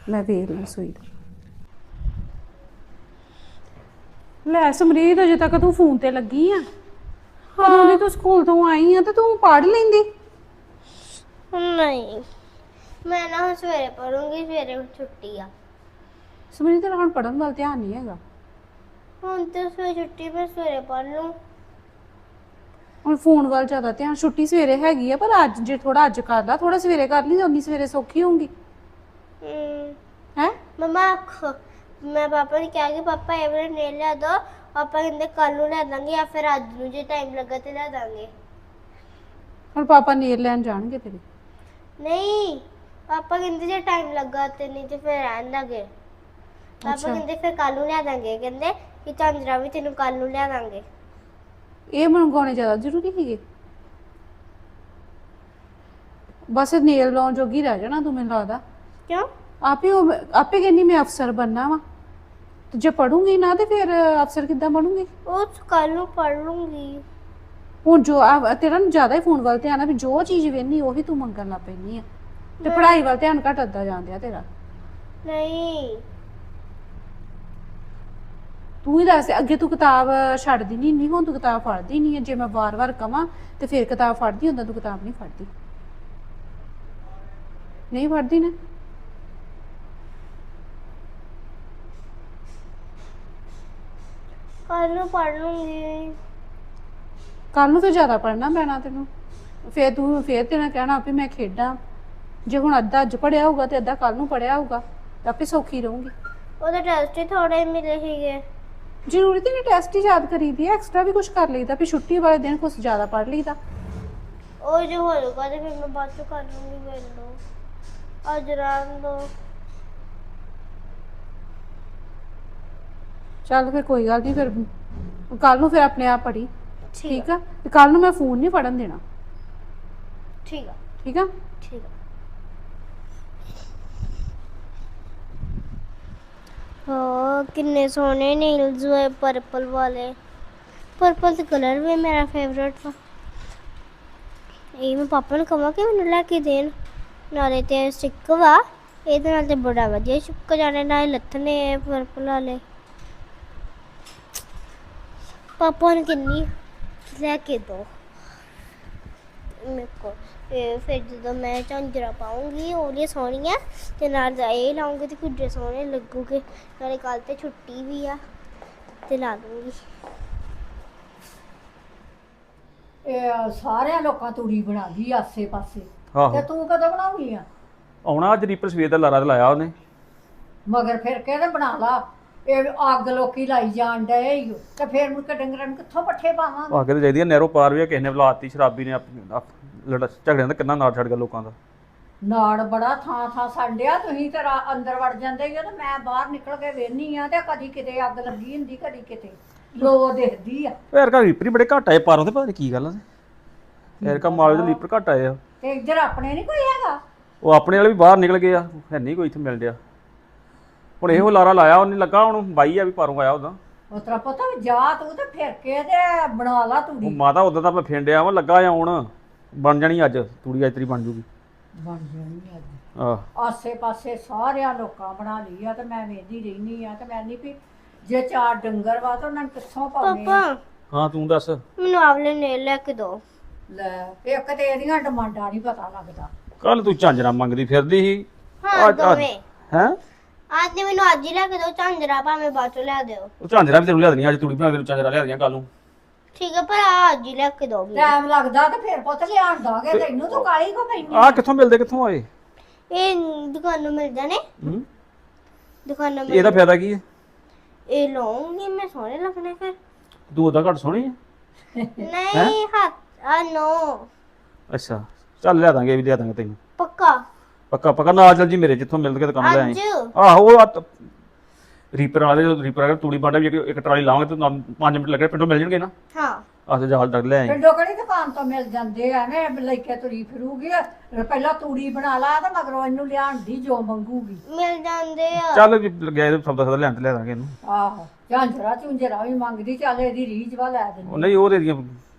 S2: ਮੈਂ ਵੇਖ ਲਾਂ ਸੋਈ ਦਾ। ਲੈ ਸਮਰੀਤ ਅਜੇ ਤੱਕ ਤੂੰ ਫੋਨ ਤੇ ਲੱਗੀ ਆ? ਕਦੋਂ ਦੀ ਤੂੰ ਸਕੂਲ ਤੋਂ ਆਈ ਆ ਤੇ ਤੂੰ ਪੜ ਲੈਂਦੀ?
S1: ਨਹੀਂ। ਮੈਂ ਨਾ ਹੁਣ ਸਵੇਰੇ ਪੜੂੰਗੀ ਸਵੇਰੇ ਛੁੱਟੀ ਆ।
S2: ਸਮਰੀਤ ਤੇਰਾ ਹੁਣ ਪੜਨ ਵੱਲ ਧਿਆਨ ਨਹੀਂ ਹੈਗਾ।
S1: ਹੁਣ ਤੇ ਸਵੇਰੇ ਛੁੱਟੀ ਮੈਂ ਸਵੇਰੇ ਪੜ ਲੂੰ
S2: ਹੁਣ ਫੋਨ ਵੱਲ ਜ਼ਿਆਦਾ ਧਿਆਨ ਛੁੱਟੀ ਸਵੇਰੇ ਹੈਗੀ ਆ ਪਰ ਅੱਜ ਜੇ ਥੋੜਾ ਅੱਜ ਕਰ ਲਾ ਥੋੜਾ ਸਵੇਰੇ ਕਰ ਲਈ ਉਨੀ ਸਵੇਰੇ ਸੌਖੀ ਹੋਊਗੀ।
S1: ਹਮ,
S2: ਹੈ?
S1: ਮਮਾ ਆਖੋ ਮੈਂ ਪਾਪਾ ਨੇ ਕਿਹਾ ਕਿ ਪਾਪਾ ਇਹ ਵਾਲਾ ਨੇ ਲਿਆ ਦੋ ਪਾਪਾ ਕਹਿੰਦੇ ਕੱਲ ਨੂੰ ਲੈ ਦਾਂਗੇ ਜਾਂ ਫਿਰ ਅੱਜ ਨੂੰ ਜੇ ਟਾਈਮ ਲੱਗਾ ਤੇ ਲੈ ਦਾਂਗੇ।
S2: ਹੁਣ ਪਾਪਾ ਨੇਲ ਲੈਣ ਜਾਣਗੇ ਤੇਰੇ?
S1: ਨਹੀਂ ਪਾਪਾ ਕਹਿੰਦੇ ਜੇ ਟਾਈਮ ਲੱਗਾ ਤੇ ਨਹੀਂ ਤੇ ਫਿਰ ਰਹਿਣ ਦਾਂਗੇ। ਪਾਪਾ
S2: ਅੱਛਾ।
S1: ਕਹਿੰਦੇ ਫਿਰ ਕੱਲ ਨੂੰ ਲਿਆ ਦਾਂਗੇ ਕਹਿੰਦੇ ਕਿ ਚਾਂਦਰਾ ਵੀ ਤੈਨੂੰ ਕੱਲ ਨੂੰ ਲਿਆ ਦਾਂਗੇ।
S2: ਇਹ ਮੰਗਾਉਣੇ ਜ਼ਿਆਦਾ ਜ਼ਰੂਰੀ ਹੈਗੇ ਬਸ ਨੇਲ ਲਾਉਣ ਜੋਗੀ ਰਹਿ ਜਾਣਾ ਤੂੰ ਮੈਨੂੰ ਲੱਗਦਾ।
S1: ਕਿਉਂ?
S2: ਆਪੇ ਉਹ ਆਪੇ ਕਹਿੰਦੀ ਮੈਂ ਅਫਸਰ ਬਣਨਾ ਵਾ। ਤੇ ਜੇ ਪੜੂੰਗੀ ਨਾ ਤੇ ਫਿਰ ਅਫਸਰ ਕਿੱਦਾਂ ਬਣੂੰਗੀ?
S1: ਉਹ ਕੱਲ ਨੂੰ ਪੜ ਲੂੰਗੀ।
S2: ਹੁਣ ਜੋ ਆ ਤੇਰਾ ਨੂੰ ਜ਼ਿਆਦਾ ਹੀ ਫੋਨ ਵੱਲ ਧਿਆਨ ਆ ਵੀ ਜੋ ਚੀਜ਼ ਵੇਨੀ ਉਹੀ ਤੂੰ ਮੰਗਣ ਲੱਗ ਪੈਂਦੀ ਆ। ਤੇ ਪੜ੍ਹਾਈ ਵੱਲ ਧਿਆਨ ਘਟਦਾ ਜਾਂਦਿਆ ਤੇਰਾ।
S1: ਨਹੀਂ।
S2: ਤੂੰ ਹੀ ਦੱਸ ਅੱਗੇ ਤੂੰ ਕਿਤਾਬ ਛੱਡਦੀ ਨਹੀਂ ਨਹੀਂ ਹੁਣ ਤੂੰ ਕਿਤਾਬ ਫੜਦੀ ਨਹੀਂ ਹੈ ਜੇ ਮੈਂ ਵਾਰ-ਵਾਰ ਕਵਾਂ ਤੇ ਫਿਰ ਕਿਤਾਬ ਫੜਦੀ ਹੁੰਦਾ ਤੂੰ ਕਿਤਾਬ ਨਹੀਂ ਫੜਦੀ। ਨਹੀਂ ਫੜਦੀ ਨਾ।
S1: ਕੱਲ ਨੂੰ ਪੜ ਲੂੰਗੀ।
S2: ਕੱਲ ਨੂੰ ਫਿਰ ਜ਼ਿਆਦਾ ਪੜਨਾ ਪੈਣਾ ਤੈਨੂੰ। ਫਿਰ ਤੂੰ ਫਿਰ ਤੇਰਾ ਕਹਿਣਾ ਵੀ ਮੈਂ ਖੇਡਾਂ। ਜੇ ਹੁਣ ਅੱਧਾ ਅੱਜ ਪੜਿਆ ਹੋਊਗਾ ਤੇ ਅੱਧਾ ਕੱਲ ਨੂੰ ਪੜਿਆ ਹੋਊਗਾ ਤਾਂ ਆਪੇ ਸੌਖੀ ਰਹੂੰਗੀ।
S1: ਉਹਦੇ ਟੈਸਟ ਹੀ ਥੋੜੇ ਮਿਲੇ ਸੀਗੇ।
S2: ਜ਼ਰੂਰੀ ਤੇ ਨਹੀਂ ਟੈਸਟ ਹੀ ਯਾਦ ਕਰੀਦੀ ਹੈ ਐਕਸਟਰਾ ਵੀ ਕੁਝ ਕਰ ਲਈਦਾ ਵੀ ਛੁੱਟੀ ਵਾਲੇ ਦਿਨ ਕੁਝ ਜ਼ਿਆਦਾ ਪੜ ਲਈਦਾ।
S1: ਉਹ ਜੋ ਹੋ ਜਾਊਗਾ ਤੇ ਫਿਰ ਮੈਂ ਬਾਅਦ ਚੋਂ ਕਰ ਲੂੰਗੀ ਲਓ। ਅੱਜ ਰਹਿਣ ਦੋ।
S2: ਚੱਲ ਫਿਰ ਕੋਈ ਗੱਲ ਨਹੀਂ ਫਿਰ ਕੱਲ ਨੂੰ ਫਿਰ ਆਪਣੇ ਆਪ ਪੜੀ
S1: ਠੀਕ
S2: ਠੀਕ ਆ? ਤੇ ਕੱਲ ਨੂੰ ਮੈਂ ਫੋਨ ਨਹੀਂ ਫੜਨ ਦੇਣਾ।
S1: ਠੀਕ ਆ।
S2: ਠੀਕ ਆ?
S1: ਠੀਕ ਆ। ਹੋ, ਕਿੰਨੇ ਸੋਹਣੇ ਨੇਲਸ ਹੋਏ ਪਰਪਲ ਵਾਲੇ। ਪਰਪਲ ਦਾ ਕਲਰ ਵੀ ਮੇਰਾ ਫੇਵਰਟ ਵਾ ਇਹ ਮੈਂ ਪਾਪਾ ਨੂੰ ਕਹਾਂ ਕਿ ਮੈਨੂੰ ਲੈ ਕੇ ਦੇਣ। ਨਾਲੇ ਤੇ ਸਟਿੱਕ ਵਾ, ਇਹਦੇ ਨਾਲ ਤੇ ਬੜਾ ਵਧੀਆ ਚੁੱਕ ਜਾਣੇ ਨਾਲ ਲੱਥਨੇ ਪਰਪਲ ਵਾਲੇ। ਪਾਪਾ ਨੂੰ ਕਿੰਨੀ ਲੈ ਕੇ ਦੋ। ਮੇਰੇ ਕੋਲ। ਤੇ ਫਿਰ ਜਦੋਂ ਮੈਂ ਝਾਂਜਰਾ ਪਾਉਂਗੀ ਉਹਦੀਆਂ ਸੋਹਣੀਆਂ ਤੇ ਨਾਲ ਦਾ ਇਹ ਲਾਉਂਗੀ ਤੇ ਕਿੱਡੇ ਸੋਹਣੇ ਲੱਗੂਗੇ। ਨਾਲੇ ਕੱਲ ਤੇ ਛੁੱਟੀ ਵੀ ਆ ਤੇ ਲਾ ਦੂੰਗੀ।
S3: ਇਹ ਸਾਰਿਆਂ ਲੋਕਾਂ ਤੂੜੀ ਬਣਾ ਲਈ ਆਸੇ ਪਾਸੇ। ਤੇ
S4: ਆਹੋ।
S3: ਤੂੰ ਕਦੋਂ ਬਣਾਉਣੀ ਆ?
S4: ਆਉਣਾ ਅੱਜ ਰੀਪਰ ਸਵੇਰ ਦਾ ਲਾਰਾ ਤੇ ਲਾਇਆ ਉਹਨੇ।
S3: ਮਗਰ ਫਿਰ ਕਹਿੰਦੇ ਬਣਾ ਲਾ? ਇਹ ਅੱਗ ਲੋਕੀ ਲਾਈ ਜਾਣ ਡਏ ਈ ਓ। ਤੇ ਫਿਰ ਮੁੜ ਕੇ ਡੰਗਰਾਂ ਨੂੰ ਕਿੱਥੋਂ ਪੱਠੇ ਪਾਵਾਂਗੇ?
S4: ਆ ਕੇ ਤੇ ਚਾਹੀਦੀ ਆ ਨਹਿਰੋ ਪਾਰ ਵੀ ਆ, ਕਿਸੇ ਨੇ ਬੁਲਾਤੀ ਸ਼ਰਾਬੀ ਨੇ ਆਪ- ਆਪ- ਲੜ ਝਗੜਿਆਂ ਦਾ ਕਿੰਨਾ ਨਾਰ ਛੱਡ ਗਿਆ ਲੋਕਾਂ ਦਾ।
S3: ਨਾੜ ਬੜਾ ਥਾਂ ਥਾਂ ਸੰਡਿਆ ਤੁਸੀਂ ਤੇ ਰਾ- ਅੰਦਰ ਵੜ ਜਾਂਦੇ ਹੀ ਤੇ ਮੈਂ ਬਾਹਰ ਨਿਕਲ ਕੇ ਵੇਹਨੀ ਆ ਤੇ ਕਦੀ ਕਿਤੇ ਅੱਗ ਲੱਗੀ ਹੁੰਦੀ ਕਦੀ ਕਿਤੇ। ਲੋ ਦਿਖਦੀ ਆ।
S4: ਯਾਰ ਕਾ ਰੀਪਰ ਬੜੇ ਘੱਟ ਆਏ ਪਾਰੋਂ ਤੇ ਪਤਾ ਨਹੀਂ ਕੀ ਗੱਲ ਆ ਯਾਰ ਕਾ ਮਾਲ ਦੇ ਰੀਪਰ ਘੱਟ ਆਏ ਆ।
S3: ਤੇ ਇੱਧਰ ਆਪਣੇ ਨਹੀਂ ਕੋਈ ਹੈਗਾ?
S4: ਉਹ ਆਪਣੇ ਵਾਲੇ ਵੀ ਬਾਹਰ ਨਿਕਲ ਗਏ ਆ ਹੈ ਨਹੀਂ ਕੋਈ ਇੱਥੇ ਮਿਲ ਡਿਆ। ਹੁਣ ਇਹੋ ਲਾਰਾ ਲਾਇਆ ਉਹਨੇ ਲੱਗਾ ਹੁਣ ਬਾਈ ਆ ਵੀ ਪਾਰੋਂ ਆਇਆ ਉਹਦਾ
S3: ਉਸ ਤਰ੍ਹਾਂ ਪਤਾ ਵੀ ਜਾ ਤੂੰ ਤੇ ਫਿਰ ਕੇ ਤੇ ਬਣਾ ਲਾ
S4: ਉਹ
S3: ਤੂੜੀ
S4: ਮਾਤਾ ਉਦੋਂ ਤਾਂ ਮੈਂ ਫੇਂਡਿਆ ਵਾਂ ਲੱਗਾ ਆ ਹੁਣ? ਬਣ ਜਾਣੀ ਅੱਜ ਤੂੜੀ ਅੱਜ ਤੇਰੀ ਬਣ ਜੂਗੀ।
S3: ਬਣ ਜਾਣੀ ਅੱਜ।
S4: ਆਹ।
S3: ਆਸੇ ਪਾਸੇ ਸਾਰਿਆਂ ਲੋਕਾਂ ਬਣਾ ਲਈ ਆ ਤੇ ਮੈਂ ਵੇਖਦੀ ਰਹਿਨੀ ਆ ਤੇ ਮੈਂ ਨਹੀਂ ਵੀ ਜੇ ਚਾਰ ਡੰਗਰ ਵਾ ਤਾਂ ਉਹਨਾਂ ਨੂੰ ਕਿੱਥੋਂ ਪਾਉਣੇ ਆ?
S1: ਪਾਪਾ।
S4: ਹਾਂ ਤੂੰ ਦੱਸ।
S1: ਮੈਨੂੰ ਆਵਲੇ ਨੇਲ ਲੈ ਕੇ ਦੋ।
S3: ਲੈ ਇੱਕ ਤੇ ਇਹਦੀਆਂ ਡਿਮਾਂਡਾਂ ਨਹੀਂ ਪਤਾ ਲੱਗਦਾ।
S4: ਕੱਲ ਤੂੰ ਝਾਂਜਰਾ ਮੰਗਦੀ ਫਿਰਦੀ ਸੀ।
S1: ਹਾਂ
S4: ਅੱਜ- ਅੱਜ-
S1: ਦੋਵੇਂ।
S4: ਹੈਂ?
S1: ਅੱਜ ਤੇ ਮੈਨੂੰ ਅੱਜ ਹੀ ਲੈ ਕੇ ਦੋ ਝਾਂਜਰਾ ਭਾਵੇਂ ਬਾਅਦ ਚੋਂ ਲੈ ਦਿਓ।
S4: ਉਹ ਝਾਂਜਰਾ ਵੀ ਤੈਨੂੰ ਲਿਆ ਦੇਣੀ ਅੱਜ ਤੂੜੀ ਬਣਾ ਕੇ ਤੈਨੂੰ ਝਾਂਜਰਾ ਲਿਆ ਦੇਣੀਆਂ ਕੱਲ ਨੂੰ।
S1: ਠੀਕ ਹੈ ਪਰ ਆ ਅੱਜ ਹੀ ਲੈ ਕੇ ਦੋਗੇ
S3: ਟਾਈਮ ਲੱਗਦਾ ਤੇ ਫਿਰ ਪੁੱਤ ਲਿਆਣ ਦਾਂਗੇ ਤੈਨੂੰ ਤੂੰ ਕਾਲੀ ਕੋ ਪੈਣੀ
S4: ਆਹ ਕਿੱਥੋਂ ਮਿਲਦੇ ਕਿੱਥੋਂ ਆਏ?
S1: ਇਹ ਦੁਕਾਨੋਂ ਮਿਲ ਜਾਣੇ
S4: ਹੂੰ?
S1: ਦੁਕਾਨੋਂ ਮਿਲ
S4: ਇਹਦਾ ਫਾਇਦਾ ਕੀ ਹੈ
S1: ਇਹ ਲਵਾਂਗੀ ਮੈਂ ਸੋਹਣੇ ਲੱਗਣੇ ਫਿਰ।
S4: ਤੂੰ ਉਹਦਾ ਘੱਟ ਸੋਹਣੀ ਹੈ
S1: ਨਹੀਂ ਹੱਥ ਆ ਨੋ।
S4: ਅੱਛਾ ਚੱਲ ਲਿਆ ਦਾਂਗੇ ਇਹ ਵੀ ਲਿਆ ਦਾਂਗੇ ਤੈਨੂੰ।
S1: ਪੱਕਾ
S4: ਪੱਕਾ ਨਾਲ ਚੱਲ ਜੀ ਮੇਰੇ ਜਿੱਥੋਂ ਮਿਲ ਕੇ ਦੁਕਾਨ ਲੈ ਆਈ।
S1: ਅੱਜ
S4: ਆਹੋ ਉਹ ਆ ਤ- ਰੀਪਰ ਵਾਲੇ ਜਦੋਂ ਰੀਪਰ ਅਗਰ ਤੂੜੀ ਬਾਂਡਾ ਵੀ ਇੱਕ- ਇੱਕ ਟਰਾਲੀ ਲਾਵਾਂਗੇ ਤਾਂ 5 ਮਿੰਟ ਲੱਗੇ ਪਿੰਡੋਂ ਮਿਲ ਜਾਣਗੇ ਨਾ?
S1: ਹਾਂ।
S4: ਆਹ ਤੇ ਜਹਾਜ਼ ਤੱਕ ਲੈ ਆਈ।
S3: ਪਿੰਡੋਂ ਕਿਹੜੀ ਦੁਕਾਨ ਤੋਂ ਮਿਲ ਜਾਂਦੇ ਆ ਨੇ? ਲੈ ਕੇ ਤੁਰੀ ਫਿਰੂਗੀ। ਪਹਿਲਾਂ ਤੂੜੀ ਬਣਾ ਲਾ ਤੇ ਮਗਰੋਂ ਇਹਨੂੰ ਲਿਆਣ ਦੀ ਜੋ ਮੰਗੂਗੀ।
S1: ਮਿਲ ਜਾਂਦੇ ਆ।
S4: ਚੱਲ ਜੀ ਲੱਗਿਆ ਇਹ ਸੌਦਾ ਸੌਦਾ ਲੈਣ ਤੇ ਲਿਆ ਦਾਂਗੇ ਇਹਨੂੰ।
S3: ਆਹੋ ਝਾਂਜਰਾ ਝੁੰਜਰਾ ਵੀ ਮੰਗਦੀ ਚੱਲ ਇਹਦੀ ਰੀਝ ਵਾ ਲੈ ਦਿੰਦੀ।
S4: ਉਹ ਨਹੀਂ ਉਹਦੇ ਦੀਆਂ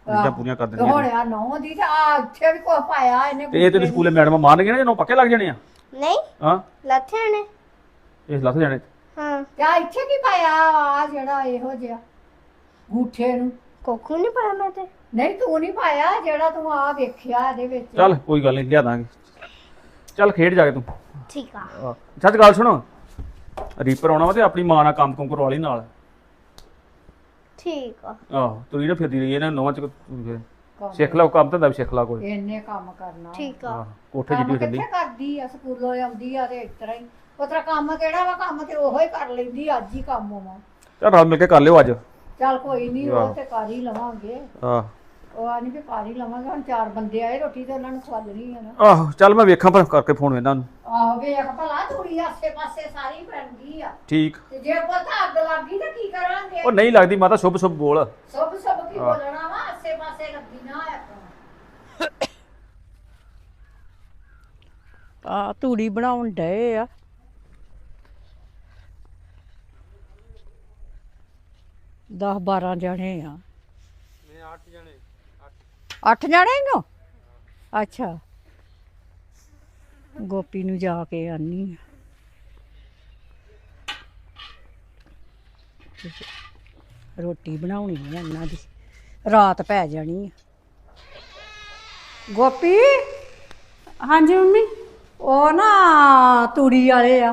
S4: ਰੀਝਾਂ ਪੂਰੀਆਂ ਕਰ
S3: ਤੇ
S4: ਦੇਣੀਆਂ
S3: ਹੁਣ ਆ ਨੌ ਦੀ ਤੇ ਆ ਇੱਥੇ ਵੀ ਕੁਛ ਪਾਇਆ ਇਹਨੇ
S4: ਤੇ ਇਹ ਤੇਰੇ ਸਕੂਲੇ ਮੈਡਮ ਮਾਰਨਗੇ ਨਾ ਜਦੋਂ ਪੱਕੇ ਲੱਗ ਜਾਣੇ ਆ?
S1: ਨਹੀਂ।
S4: ਹਾਂ।
S1: ਲੱਥੇ ਨੇ
S4: ਇਹ ਲੱਥ ਜਾਣੇ।
S1: ਹਾਂ।
S3: ਤੇ ਆ ਇੱਥੇ ਕੀ ਪਾਇਆ? ਆ ਜਿਹੜਾ ਇਹੋ ਜਿਹਾ ਗੂਠੇ ਨੂੰ।
S1: ਕੋਕੂ ਨਹੀਂ ਪਾਇਆ ਮੈਂ ਤੇ।
S3: ਨਹੀਂ ਤੂੰ ਨਹੀਂ ਪਾਇਆ ਜਿਹੜਾ ਤੂੰ ਆ ਵੇਖਿਆ ਇਹਦੇ ਵਿੱਚ।
S4: ਚੱਲ ਕੋਈ ਗੱਲ ਨਹੀਂ ਲਿਆ ਦਾਂਗੇ। ਚੱਲ ਖੇਡ ਜਾ ਕੇ ਤੂੰ।
S1: ਠੀਕ ਆ।
S4: ਸੱਚ ਗੱਲ ਸੁਣੋ। ਰੀਪਰ ਆਉਣਾ ਵਾ ਤੇ ਆਪਣੀ ਮਾਂ ਨਾਲ ਕੰਮ ਕੁਮ ਕਰਵਾ ਲਈ ਨਾਲ।
S1: ਠੀਕ ਆ।
S4: ਆਹੋ ਤੂੰ ਨਾ ਫਿਰਦੀ ਰਹੀ ਇਹਨਾਂ ਨੌਵਾਂ ਚ ਤੂੰ ਫਿਰ।
S3: ਕੰਮ।
S4: ਸਿੱਖ ਲਾ ਕੰਮ ਧੰਦਾ ਵੀ ਸਿੱਖ ਲਾ ਕੋਈ।
S3: ਇੰਨੇ ਕੰਮ ਕਰਨਾ।
S1: ਠੀਕ ਆ।
S4: ਆਹ, ਕੋਠੇ
S3: ਕੰਮ
S4: ਜਿੱਡੀ
S3: ਕਿੱਥੇ ਕਰਦੀ ਆ? ਸਕੂਲੋਂ ਆਉਂਦੀ ਆ ਤੇ ਇਸ ਤਰ੍ਹਾਂ ਹੀ। ਉਤਰਾ ਕੰਮ ਕਿਹੜਾ ਵਾ? ਕੰਮ ਤੇ ਉਹੋ ਹੀ ਕਰ ਲੈਂਦੀ ਅੱਜ ਹੀ ਕੰਮ ਹੋਵਾਂ
S4: ਚੱਲ ਰਲ ਮਿਲ ਕੇ ਕਰ ਲਿਓ ਅੱਜ।
S3: ਚੱਲ ਕੋਈ ਨਹੀਂ। ਉਹ ਤੇ ਕਰ ਹੀ ਲਵਾਂਗੇ।
S4: ਆਹ।
S3: ਉਹ ਆ ਨਹੀਂ ਵੀ ਕਰ ਹੀ ਲਵਾਂਗੇ। ਹੁਣ ਚਾਰ ਬੰਦੇ ਆਏ ਰੋਟੀ ਤੇ ਉਹਨਾਂ ਨੂੰ ਖਵਾ ਦੇਣੀ ਆ ਨਾ।
S4: ਆਹੋ ਚੱਲ ਮੈਂ ਵੇਖਾਂ ਪਰ ਕਰਕੇ ਫੋਨ ਇਹਨਾਂ ਨੂੰ
S3: ਆਹੋ ਵੇਖ ਭਲਾ ਤੂੜੀ ਆਸੇ ਪਾਸੇ ਸਾਰੀ ਪੈਂਦੀ ਆ।
S4: ਠੀਕ।
S3: ਤੇ ਜੇ ਪਤਾ ਅੱਗ ਲੱਗ ਗਈ ਤਾਂ ਕੀ ਕਰਾਂਗੇ?
S4: ਉਹ ਨਹੀਂ ਲੱਗਦੀ ਮਾਤਾ ਸ਼ੁਭ ਸ਼ੁਭ ਬੋਲ।
S3: ਸਭ ਸਭ ਕੀ ਬੋਲਣਾ ਵਾ? ਆਸੇ ਪਾਸੇ ਲੱਗੀ ਨਾ ਹੋਇਆ ਆ ਤੂੜੀ ਬਣਾਉਣ ਡਏ ਆ। ਦਸ 12 ਜਣੇ ਆ। ਮੈਂ 8 ਜਣੇ 8 ਜਣੇ ਨੂੰ ਅੱਛਾ। ਗੋਪੀ ਨੂੰ ਜਾ ਕੇ ਆਨੀ ਆ। ਰੋਟੀ ਬਣਾਉਣੀ ਆ ਇਹਨਾਂ ਦੀ। ਰਾਤ ਪੈ ਜਾਣੀ ਆ। ਗੋਪੀ?
S2: ਹਾਂਜੀ ਮੰਮੀ।
S3: ਉਹ ਨਾ ਤੂੜੀ ਵਾਲੇ ਆ।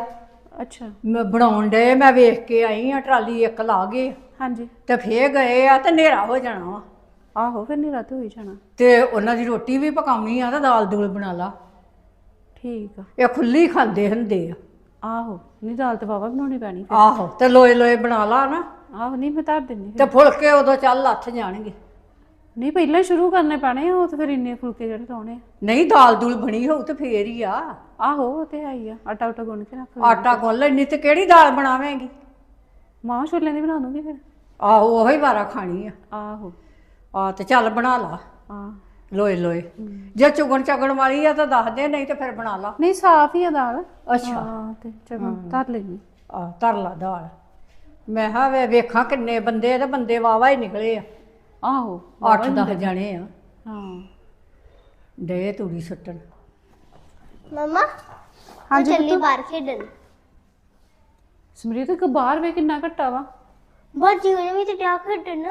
S2: ਅੱਛਾ।
S3: ਮੈਂ ਬਣਾਉਣ ਦੇ ਮੈਂ ਵੇਖ ਕੇ ਆਈ ਆ ਟਰਾਲੀ ਇੱਕ ਲਾ ਗਏ
S2: ਹਾਂਜੀ।
S3: ਤੇ ਫੇਰ ਗਏ ਆ ਤੇ ਹਨੇਰਾ ਹੋ ਜਾਣਾ ਵਾ।
S2: ਆਹੋ ਫਿਰ ਨਹੀਂ ਰਾਤ ਹੋਈ ਜਾਣਾ।
S3: ਤੇ ਉਹਨਾਂ ਦੀ ਰੋਟੀ ਵੀ ਪਕਾਉਣੀ ਆ ਤੇ ਦਾਲ ਦੂਲ ਬਣਾ ਲਾ।
S2: ਠੀਕ ਆ।
S3: ਇਹ ਖੁੱਲੀ ਖਾਂਦੇ ਹੁੰਦੇ ਆ।
S2: ਆਹੋ ਨਹੀਂ ਦਾਲ ਤੇ ਬਾਬਾ ਬਣਾਉਣੀ ਪੈਣੀ ਫਿਰ।
S3: ਆਹੋ ਤੇ ਲੋਏ ਲੋਏ ਬਣਾ ਲਾ ਨਾ।
S2: ਆਹੋ ਨਹੀਂ ਮੈਂ ਧਰ ਦਿੰਦੀ
S3: ਤੇ ਫੁਲਕੇ ਉਦੋਂ ਚੱਲ ਲੱਥ ਜਾਣਗੇ।
S2: ਨਹੀਂ ਪਹਿਲਾਂ ਹੀ ਸ਼ੁਰੂ ਕਰਨੇ ਪੈਣੇ ਆ ਉਹ ਤੇ ਫਿਰ ਇੰਨੇ ਫੁਲਕੇ ਜਿਹੜੇ ਲਾਉਣੇ ਆ।
S3: ਨਹੀਂ ਦਾਲ ਦੂਲ ਬਣੀ ਹੋਊ ਤੇ ਫੇਰ ਹੀ ਆ।
S2: ਆਹੋ ਉਹ ਤੇ ਆਈ ਆ ਆਟਾ ਉਟਾ ਗੁੰਨ ਕੇ ਰੱਖ
S3: ਆਟਾ ਗੁੰਨ ਲੈਣੀ ਤੇ ਕਿਹੜੀ ਦਾਲ ਬਣਾਵੇਂਗੀ?
S2: ਮਾਂ ਛੋਲਿਆਂ ਦੀ ਬਣਾ ਦੂੰਗੀ ਫਿਰ।
S3: ਆਹੋ ਉਹੀ ਵਾਰਾ ਖਾਣੀ ਆ।
S2: ਆਹੋ।
S3: ਆ ਤੇ ਚੱਲ ਬਣਾ ਲਾ।
S2: ਆ
S3: ਲੋਏ ਲੋਏ। ਜੇ ਚੁਗਣ ਚਗਣ ਵਾਲੀ ਆ ਤਾਂ ਦੱਸ ਦੇ ਨਹੀਂ ਤੇ ਫਿਰ ਬਣਾ ਲਾ।
S2: ਨਹੀਂ ਸਾਫ਼ ਹੀ ਆ ਦਾਲ।
S3: ਅੱਛਾ।
S2: ਹਾਂ ਤੇ ਚਲੋ ਧਰ ਲੈਣੀ
S3: ਆ ਧਰ ਲਾ ਦਾਲ। ਮੈਂ ਹਾਂ ਵੇ ਵੇਖਾਂ ਕਿੰਨੇ ਬੰਦੇ ਤੇ ਬੰਦੇ ਵਾਵਾ ਹੀ ਨਿਕਲੇ ਆ।
S2: ਆਹੋ
S3: 8-10 ਜਣੇ ਆ।
S2: ਹਾਂ।
S3: ਦੇ ਤੂੜੀ ਸੁੱਟਣ।
S1: ਮਮਾ ਹਾਂਜੀ ਚੱਲੀ ਬਾਹਰ ਖੇਡਣ।
S2: ਸਮਰੀਤ ਇੱਕ ਬਾਹਰ ਵੇ ਕਿੰਨਾ ਘੱਟਾ ਵਾ।
S1: ਬਾਹਰ ਜੀਵਨ ਵੀ ਤੇ ਜਾ ਖੇਡਣ।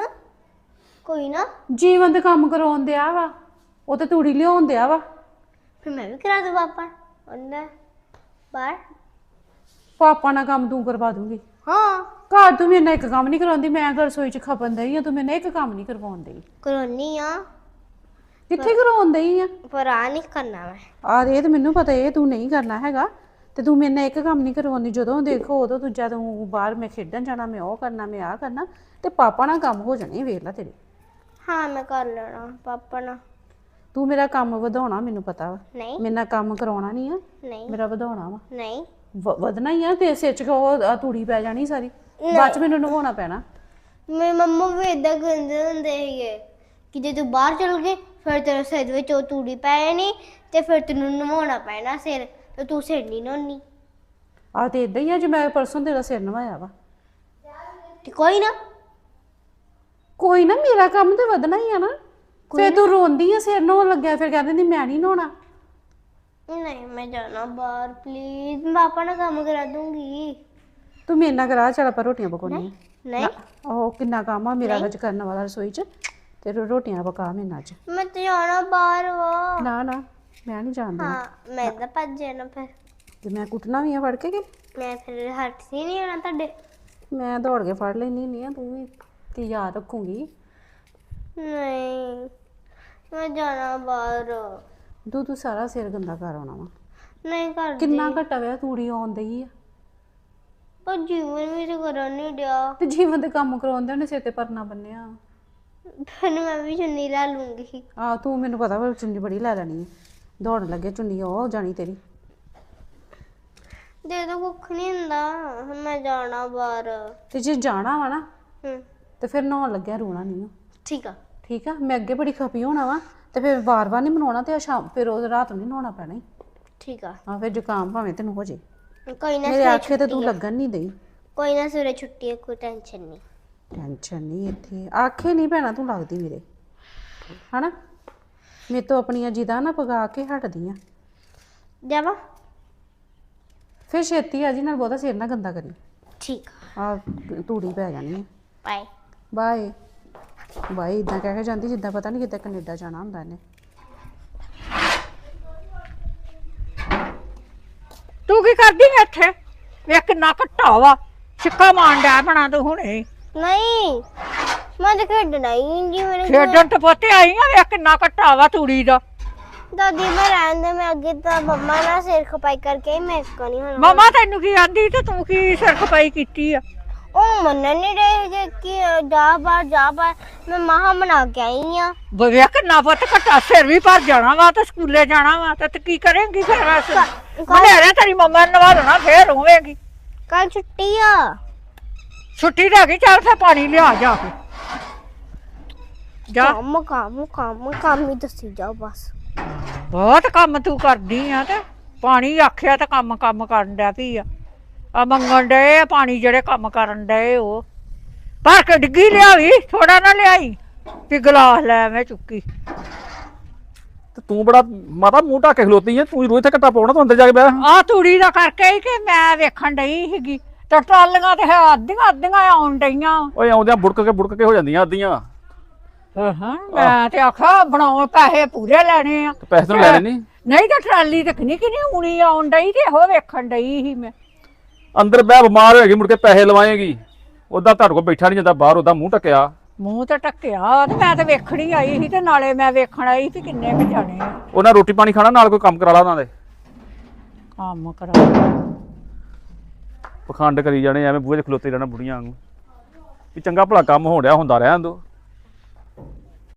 S1: ਕੋਈ ਨਾ।
S2: ਜੀਵਨ ਦੇ ਕੰਮ ਕਰਾਉਣ ਦਿਆ ਵਾ। ਉਹ ਤੇ ਤੂੜੀ ਲਿਆਉਣ ਦਿਆ ਵਾ।
S1: ਫਿਰ ਮੈਂ ਵੀ ਕਰਾ ਦੂੰ ਪਾਪਾ ਉਹਨਾਂ ਬਾਹਰ।
S2: ਪਾਪਾ ਨਾਲ ਕੰਮ ਤੂੰ ਕਰਵਾ ਦੂੰਗੀ।
S1: ਹਾਂ।
S2: ਘਰ ਤੂੰ ਮੇਰੇ ਨਾਲ ਇੱਕ ਕੰਮ ਨਹੀਂ ਕਰਾਉਂਦੀ ਮੈਂ ਘਰ ਰਸੋਈ ਚ ਖਪਨ ਦਈ ਆ ਤੂੰ ਮੇਰੇ ਨਾਲ ਇੱਕ ਕੰਮ ਨਹੀਂ ਕਰਵਾਉਣ ਦਈ
S1: ਕਰੋਨੀ ਆ।
S2: ਕਿੱਥੇ ਕਰਵਾਉਣ ਦਈ ਆ?
S1: ਪਰ ਆ ਨਹੀਂ ਕਰਨਾ ਮੈਂ।
S2: ਆ ਇਹ ਤੇ ਮੈਨੂੰ ਪਤਾ ਇਹ ਤੂੰ ਨਹੀਂ ਕਰਨਾ ਹੈਗਾ ਤੇ ਤੂੰ ਮੇਰੇ ਨਾਲ ਇੱਕ ਕੰਮ ਨਹੀਂ ਕਰਵਾਉਂਦੀ ਜਦੋਂ ਦੇਖੋ ਉਦੋਂ ਤੂੰ ਜਦੋਂ ਬਾਹਰ ਮੈਂ ਖੇਡਣ ਜਾਣਾ ਮੈਂ ਉਹ ਕਰਨਾ ਮੈਂ ਆ ਕਰਨਾ ਤੇ ਪਾਪਾ ਨਾਲ ਕੰਮ ਹੋ ਜਾਣੇ ਵੇਖ ਲੈ ਤੇਰੇ।
S1: ਹਾਂ ਮੈਂ ਕਰ ਲੈਣਾ ਪਾਪਾ ਨਾਲ।
S2: ਤੂੰ ਮੇਰਾ ਕੰਮ ਵਧਾਉਣਾ ਮੈਨੂੰ ਪਤਾ ਵਾ।
S1: ਨਹੀਂ।
S2: ਮੇਰੇ ਨਾਲ ਕੰਮ ਕਰਾਉਣਾ ਨਹੀਂ ਆ।
S1: ਨਹੀਂ।
S2: ਮੇਰਾ ਵਧਾਉਣਾ ਵਾ।
S1: ਨਹੀਂ।
S2: ਵ- ਵਧਣਾ ਹੀ ਆ ਤੇ ਸਿਰ ਚ ਉਹ ਆਹ ਤੂੜੀ ਪੈ ਜਾਣੀ ਸਾਰੀ? ਬਾਅਦ ਚ ਮੈਨੂੰ ਨਵਾਉਣਾ ਪੈਣਾ।
S1: ਮੇਰੇ ਮੰਮਾ ਵੀ ਇਦਾਂ ਕਹਿੰਦੇ ਹੁੰਦੇ ਸੀਗੇ ਕਿ ਜੇ ਤੂੰ ਬਾਹਰ ਚਲ ਗਏ ਫਿਰ ਤੇਰੇ ਸਿਰ ਵਿੱਚ ਉਹ ਤੂੜੀ ਪੈ ਜਾਣੀ ਤੇ ਫਿਰ ਤੈਨੂੰ ਨਵਾਉਣਾ ਪੈਣਾ ਸਿਰ ਤੇ ਤੂੰ ਸਿਰ ਨਹੀਂ ਨਹਾਉਣੀ
S2: ਆ ਤੇ ਇਦਾਂ ਹੀ ਆ ਜੇ ਮੈਂ ਪਰਸੋਂ ਤੇਰਾ ਸਿਰ ਨਵਾਇਆ ਵਾ।
S1: ਤੇ ਕੋਈ ਨਾ।
S2: ਕੋਈ ਨਾ ਮੇਰਾ ਕੰਮ ਤੇ ਵਧਣਾ ਹੀ ਆ ਨਾ। ਫੇਰ ਤੂੰ ਰੋਂਦੀ ਆ ਸਿਰ ਨਹਾਉਣ ਲੱਗਿਆ ਫਿਰ ਕਹਿੰਦੀ ਮੈਂ ਨਹੀਂ ਨਹਾਉਣਾ।
S1: ਨਹੀਂ ਮੈਂ ਜਾਣਾ ਬਾਹਰ ਪਲੀਜ਼ ਮੈਂ ਪਾਪਾ ਨਾਲ ਕੰਮ ਕਰਾ ਦੂੰਗੀ।
S2: ਤੂੰ ਮੇਰੇ ਨਾਲ ਕਰਾ ਚੱਲ ਆਪਾਂ ਰੋਟੀਆਂ ਪਕਾਉਣੀਆਂ
S1: ਨਹੀਂ
S2: ਉਹ ਕਿੰਨਾ ਕੰਮ ਆ ਮੇਰਾ ਵਿੱਚ ਕਰਨ ਵਾਲਾ ਰਸੋਈ 'ਚ ਤੇ ਰੋ- ਰੋਟੀਆਂ ਪਕਾ ਮੇਰੇ ਨਾਲ 'ਚ
S1: ਮੈਂ ਤੇ ਜਾਣਾ ਬਾਹਰ ਵਾ।
S2: ਨਾ ਨਾ ਮੈਂ ਨਹੀਂ ਜਾਣਦੀ
S1: ਹਾਂ ਮੈਂ ਤਾਂ ਭੱਜ ਜਾਣਾ ਫਿਰ।
S2: ਤੇ ਮੈਂ ਕੁੱਟਣਾ ਵੀ ਆ ਫੜ ਕੇ ਕਿ?
S1: ਮੈਂ ਫਿਰ ਹੱਟ ਸੀ ਨਹੀਂ ਆਣਾ ਤੁਹਾਡੇ।
S2: ਮੈਂ ਦੌੜ ਕੇ ਫੜ ਲੈਣੀ ਨਹੀਂ ਆ ਤੂੰ ਵੀ ਤੇ ਯਾਦ ਰੱਖੂਗੀ।
S1: ਨਹੀਂ। ਮੈਂ ਜਾਣਾ ਬਾਹਰ।
S2: ਤੂੰ ਤੂੰ ਸਾਰਾ ਸਿਰ ਗੰਦਾ ਕਰ ਆਉਣਾ ਵਾ।
S1: ਨਹੀਂ ਕਰਦੀ।
S2: ਕਿੰਨਾ ਘਟਾ ਵਿਆ ਤੂੜੀ ਆਉਂਦੀ ਆ?
S1: ਪਰ ਜੀਵਨ ਤੇ ਕਰਨ ਨਹੀਂ ਡਿਆ।
S2: ਤੇ ਜੀਵਨ ਦੇ ਕੰਮ ਕਰਾਉਂਦੇ ਉਹਨੇ ਸਿਰ ਤੇ ਪਰਨਾ ਬੰਨਿਆ।
S1: ਫਿਰ ਮੈਂ ਵੀ ਚੁੰਨੀ ਲੈ ਲੂੰਗੀ।
S2: ਆ ਤੂੰ ਮੈਨੂੰ ਪਤਾ ਵਾ ਚੁੰਨੀ ਬੜੀ ਲੈ ਲੈਣੀ ਆ। ਦੌੜਨ ਲੱਗੇ ਚੁੰਨੀ ਉਹ ਹੋ ਜਾਣੀ ਤੇਰੀ।
S1: ਦੇ ਦੋ ਕੁੱਖ ਨਹੀਂ ਹੁੰਦਾ ਹੁਣ ਮੈਂ ਜਾਣਾ ਬਾਹਰ।
S2: ਤੇ ਜੇ ਜਾਣਾ ਵਾ ਨਾ
S1: ਹੂੰ।
S2: ਤੇ ਫਿਰ ਨਹਾਉਣ ਲੱਗਿਆ ਰੋਣਾ ਨਹੀਂ ਆ।
S1: ਠੀਕ ਆ।
S2: ਠੀਕ ਆ? ਮੈਂ ਅੱਗੇ ਬੜੀ ਖਪੀ ਹੋਣਾ ਵਾ ਤੇ ਫਿਰ ਵਾਰ-ਵਾਰ ਨਹੀਂ ਮਨਾਉਣਾ ਤੇ ਆ ਸ਼ਾਮ ਫਿਰ ਉਹ ਰਾਤ ਨੂੰ ਨਹੀਂ ਨਹਾਉਣਾ ਪੈਣਾ ਈ।
S1: ਠੀਕ ਆ।
S2: ਹਾਂ ਫਿਰ ਜ਼ੁਕਾਮ ਭਾਵੇਂ ਤੈਨੂੰ ਹੋ ਜੇ।
S1: ਕੋਈ ਨਾ
S2: ਮੇਰੇ
S1: ਸਵੇਰੇ
S2: ਆਖੇ ਤੇ ਤੂੰ
S1: ਛੁੱਟੀ ਆ।
S2: ਲੱਗਣ ਨਹੀਂ ਦੇਈ।
S1: ਕੋਈ ਨਾ ਸਵੇਰੇ ਛੁੱਟੀ ਹੈ ਕੋਈ ਟੈਨਸ਼ਨ ਨਹੀਂ
S2: ਟੈਨਸ਼ਨ ਨਹੀਂ ਇੱਥੇ। ਆਖੇ ਨਹੀਂ ਭੈਣਾ ਤੂੰ ਲੱਗਦੀ ਮੇਰੇ ਹਨਾ? ਮੇਰੇ ਤੋਂ ਆਪਣੀਆਂ ਜਿਦਾ ਨਾ ਪਗਾ ਕੇ ਹਟਦੀ ਆ
S1: ਜਾਵਾ।
S2: ਫਿਰ ਛੇਤੀ ਆ ਜੀ ਨਾਲ ਬਹੁਤਾ ਸਿਰ ਨਾ ਗੰਦਾ ਕਰੀ।
S1: ਠੀਕ ਆ।
S2: ਆ ਤੂੜੀ ਪੈ ਜਾਣੀ ਆ।
S1: ਬਾਏ
S2: ਬਾਏ ਬਾਏ ਇਦਾਂ ਕਹਿ ਕੇ ਜਾਂਦੀ ਜਿੱਦਾਂ ਪਤਾ ਨਹੀਂ ਕਿਤੇ ਕੈਨੇਡਾ ਜਾਣਾ ਹੁੰਦਾ ਇਹਨੇ।
S3: ਤੂੰ ਕੀ ਕਰਦੀ ਐ ਇੱਥੇ? ਵੇਖ ਕਿੰਨਾ ਘੱਟਾ ਵਾ। ਛਿੱਕਾ ਮਾਰਨ ਡਿਆ ਬਣਾ ਤੂੰ ਹੁਣੇ।
S1: ਨਹੀਂ ਮੈਂ ਤਾਂ ਖੇਡਣਾ ਹੀ ਜੀ ਮੇਰੇ
S3: ਖੇਡਣ ਤੇ ਪੋਤੇ ਆਈ ਆ ਵੇਖ ਕਿੰਨਾ ਘੱਟਾ ਵਾ ਤੂੜੀ ਦਾ।
S1: ਦਾਦੀ ਮੈਂ ਰਹਿਣ ਦੇ ਮੈਂ ਅੱਗੇ ਤਾਂ ਮੰਮਾ ਨਾਲ ਸਿਰ ਖਪਾਈ ਕਰਕੇ ਹੀ ਮੈਂ ਇਸ ਨਹੀਂ ਹੋਣਾ
S3: ਮਮਾ ਤੈਨੂੰ ਕੀ ਆਂਦੀ ਤੇ ਤੂੰ ਕੀ ਸਿਰ ਖਪਾਈ ਕੀਤੀ ਆ?
S1: ਉਹ ਮੰਨਣ ਨਹੀਂ ਰਹੇ ਕਿ ਕਿ ਜਾ ਬਾਹਰ ਜਾ ਬਾਹਰ। ਮੈਂ ਮਹਾ ਬਣਾ ਕੇ ਆਈ ਆ।
S3: ਬ- ਵੇਖ ਕਿੰਨਾ ਪੁੱਤ ਘੱਟਾ ਸਿਰ ਵੀ ਭਰ ਜਾਣਾ ਵਾ ਤੇ ਸਕੂਲੇ ਜਾਣਾ ਵਾ ਤੇ ਤੂੰ ਕੀ ਕਰੇਂਗੀ ਫਿਰ ਵੈਸੇ ਮਨੇਰੇ ਤੇਰੀ ਮੰਮਾ ਨੂੰ ਨਵਾ ਦੇਣਾ ਫੇਰ ਹੋਵੇਂਗੀ
S1: ਕੱਲ ਛੁੱਟੀ ਆ।
S3: ਛੁੱਟੀ ਰਹਿ ਗਈ ਚੱਲ ਫੇ ਪਾਣੀ ਲਿਆ ਜਾ ਕੇ। ਜਾ।
S1: ਕੰਮ ਕੰਮ ਕੰਮ ਕੰਮ ਹੀ ਦੱਸੀ ਜਾਓ ਬਸ।
S3: ਬਹੁਤ ਕੰਮ ਤੂੰ ਕਰਦੀ ਆ ਤੇ ਪਾਣੀ ਆਖਿਆ ਤੇ ਕੰਮ ਕੰਮ ਕਰਨ ਡਿਆ ਪਈ ਆ। ਆ ਮੰਗਣ ਡਏ ਆ ਪਾਣੀ ਜਿਹੜੇ ਕੰਮ ਕਰਨ ਡਏ ਉਹ। ਭਰ ਕੇ ਡਿੱਗੀ ਲਿਆਵੀ ਥੋੜਾ ਨਾ ਲਿਆਈ ਵੀ ਗਲਾਸ ਲੈ ਮੈਂ ਚੁੱਕੀ।
S4: ਤੇ ਤੂੰ ਬੜਾ ਮਾਤਾ ਮੂੰਹ ਢੱਕ ਕੇ ਖਲੋਤੀ ਐ ਤੂੰ ਹੀ ਰੋਜ਼ ਤੇ ਘੱਟਾ ਪਾਉਣਾ ਤੂੰ ਅੰਦਰ ਜਾ ਕੇ ਬਹਿ।
S3: ਆ ਤੂੜੀ ਦਾ ਕਰਕੇ ਹੀ ਕਿ ਮੈਂ ਵੇਖਣ ਡਈ ਸੀਗੀ। ਤੇ ਟਰਾਲੀਆਂ ਤੇ ਹੈ ਅੱਧੀਆਂ ਅੱਧੀਆਂ ਆਉਣ ਡਈਆਂ।
S4: ਓਏ ਆਉਂਦਿਆਂ ਬੁੜਕ ਕੇ ਬੁੜਕ ਕੇ ਹੋ ਜਾਂਦੀਆਂ ਅੱਧੀਆਂ।
S3: ਹਾਂ ਮੈਂ ਤੇ ਆਖਾ ਬਣਾਉਣ ਪੈਸੇ ਪੂਰੇ ਲੈਣੇ ਆ।
S4: ਤੇ ਪੈਸੇ ਤੈਨੂੰ ਲੈਣੇ ਨਹੀਂ
S3: ਨਹੀਂ ਤਾਂ ਟਰਾਲੀ ਤੇ ਕਿੰਨੀ ਕਿੰਨੀ ਉਣੀ ਆਉਣ ਡਈ ਤੇ ਇਹੋ ਵੇਖਣ ਡਈ ਸੀ ਮੈਂ।
S4: ਅੰਦਰ ਬਹਿ ਬਿਮਾਰ ਹੋਏਗੀ ਮੁੜ ਕੇ ਪੈਸੇ ਲਵਾਏਗੀ। ਉਹਦਾ ਤੁਹਾਡੇ ਕੋਲ ਬੈਠਾ ਨਹੀਂ ਜਾਂਦਾ ਬਾਹਰ ਉਹਦਾ ਮੂੰਹ ਟੱਕਿਆ
S3: ਮੂੰਹ ਤੇ ਟੱਕਿਆ ਤੇ ਮੈਂ ਤੇ ਵੇਖਣੀ ਆਈ ਸੀ ਤੇ ਨਾਲੇ ਮੈਂ ਵੇਖਣ ਆਈ ਸੀ ਕਿੰਨੇ ਕੁ ਜਾਣੇ ਆ।
S4: ਉਹਨਾਂ ਰੋਟੀ ਪਾਣੀ ਖਾਣਾ ਨਾਲ ਕੋਈ ਕੰਮ ਕਰਾ ਲਾ ਉਹਨਾਂ ਦੇ?
S3: ਕੰਮ ਕਰਾ
S4: ਪਖੰਡ ਕਰੀ ਜਾਣੇ ਐਵੇਂ ਬੂਹੇ 'ਚ ਖਲੋਤੇ ਰਹਿਣਾ ਬੁੜੀਆਂ ਵਾਂਗੂ। ਵੀ ਚੰਗਾ ਭਲਾ ਕੰਮ ਹੋਣ ਡਿਆ ਹੁੰਦਾ ਰਹਿਣ ਦੋ।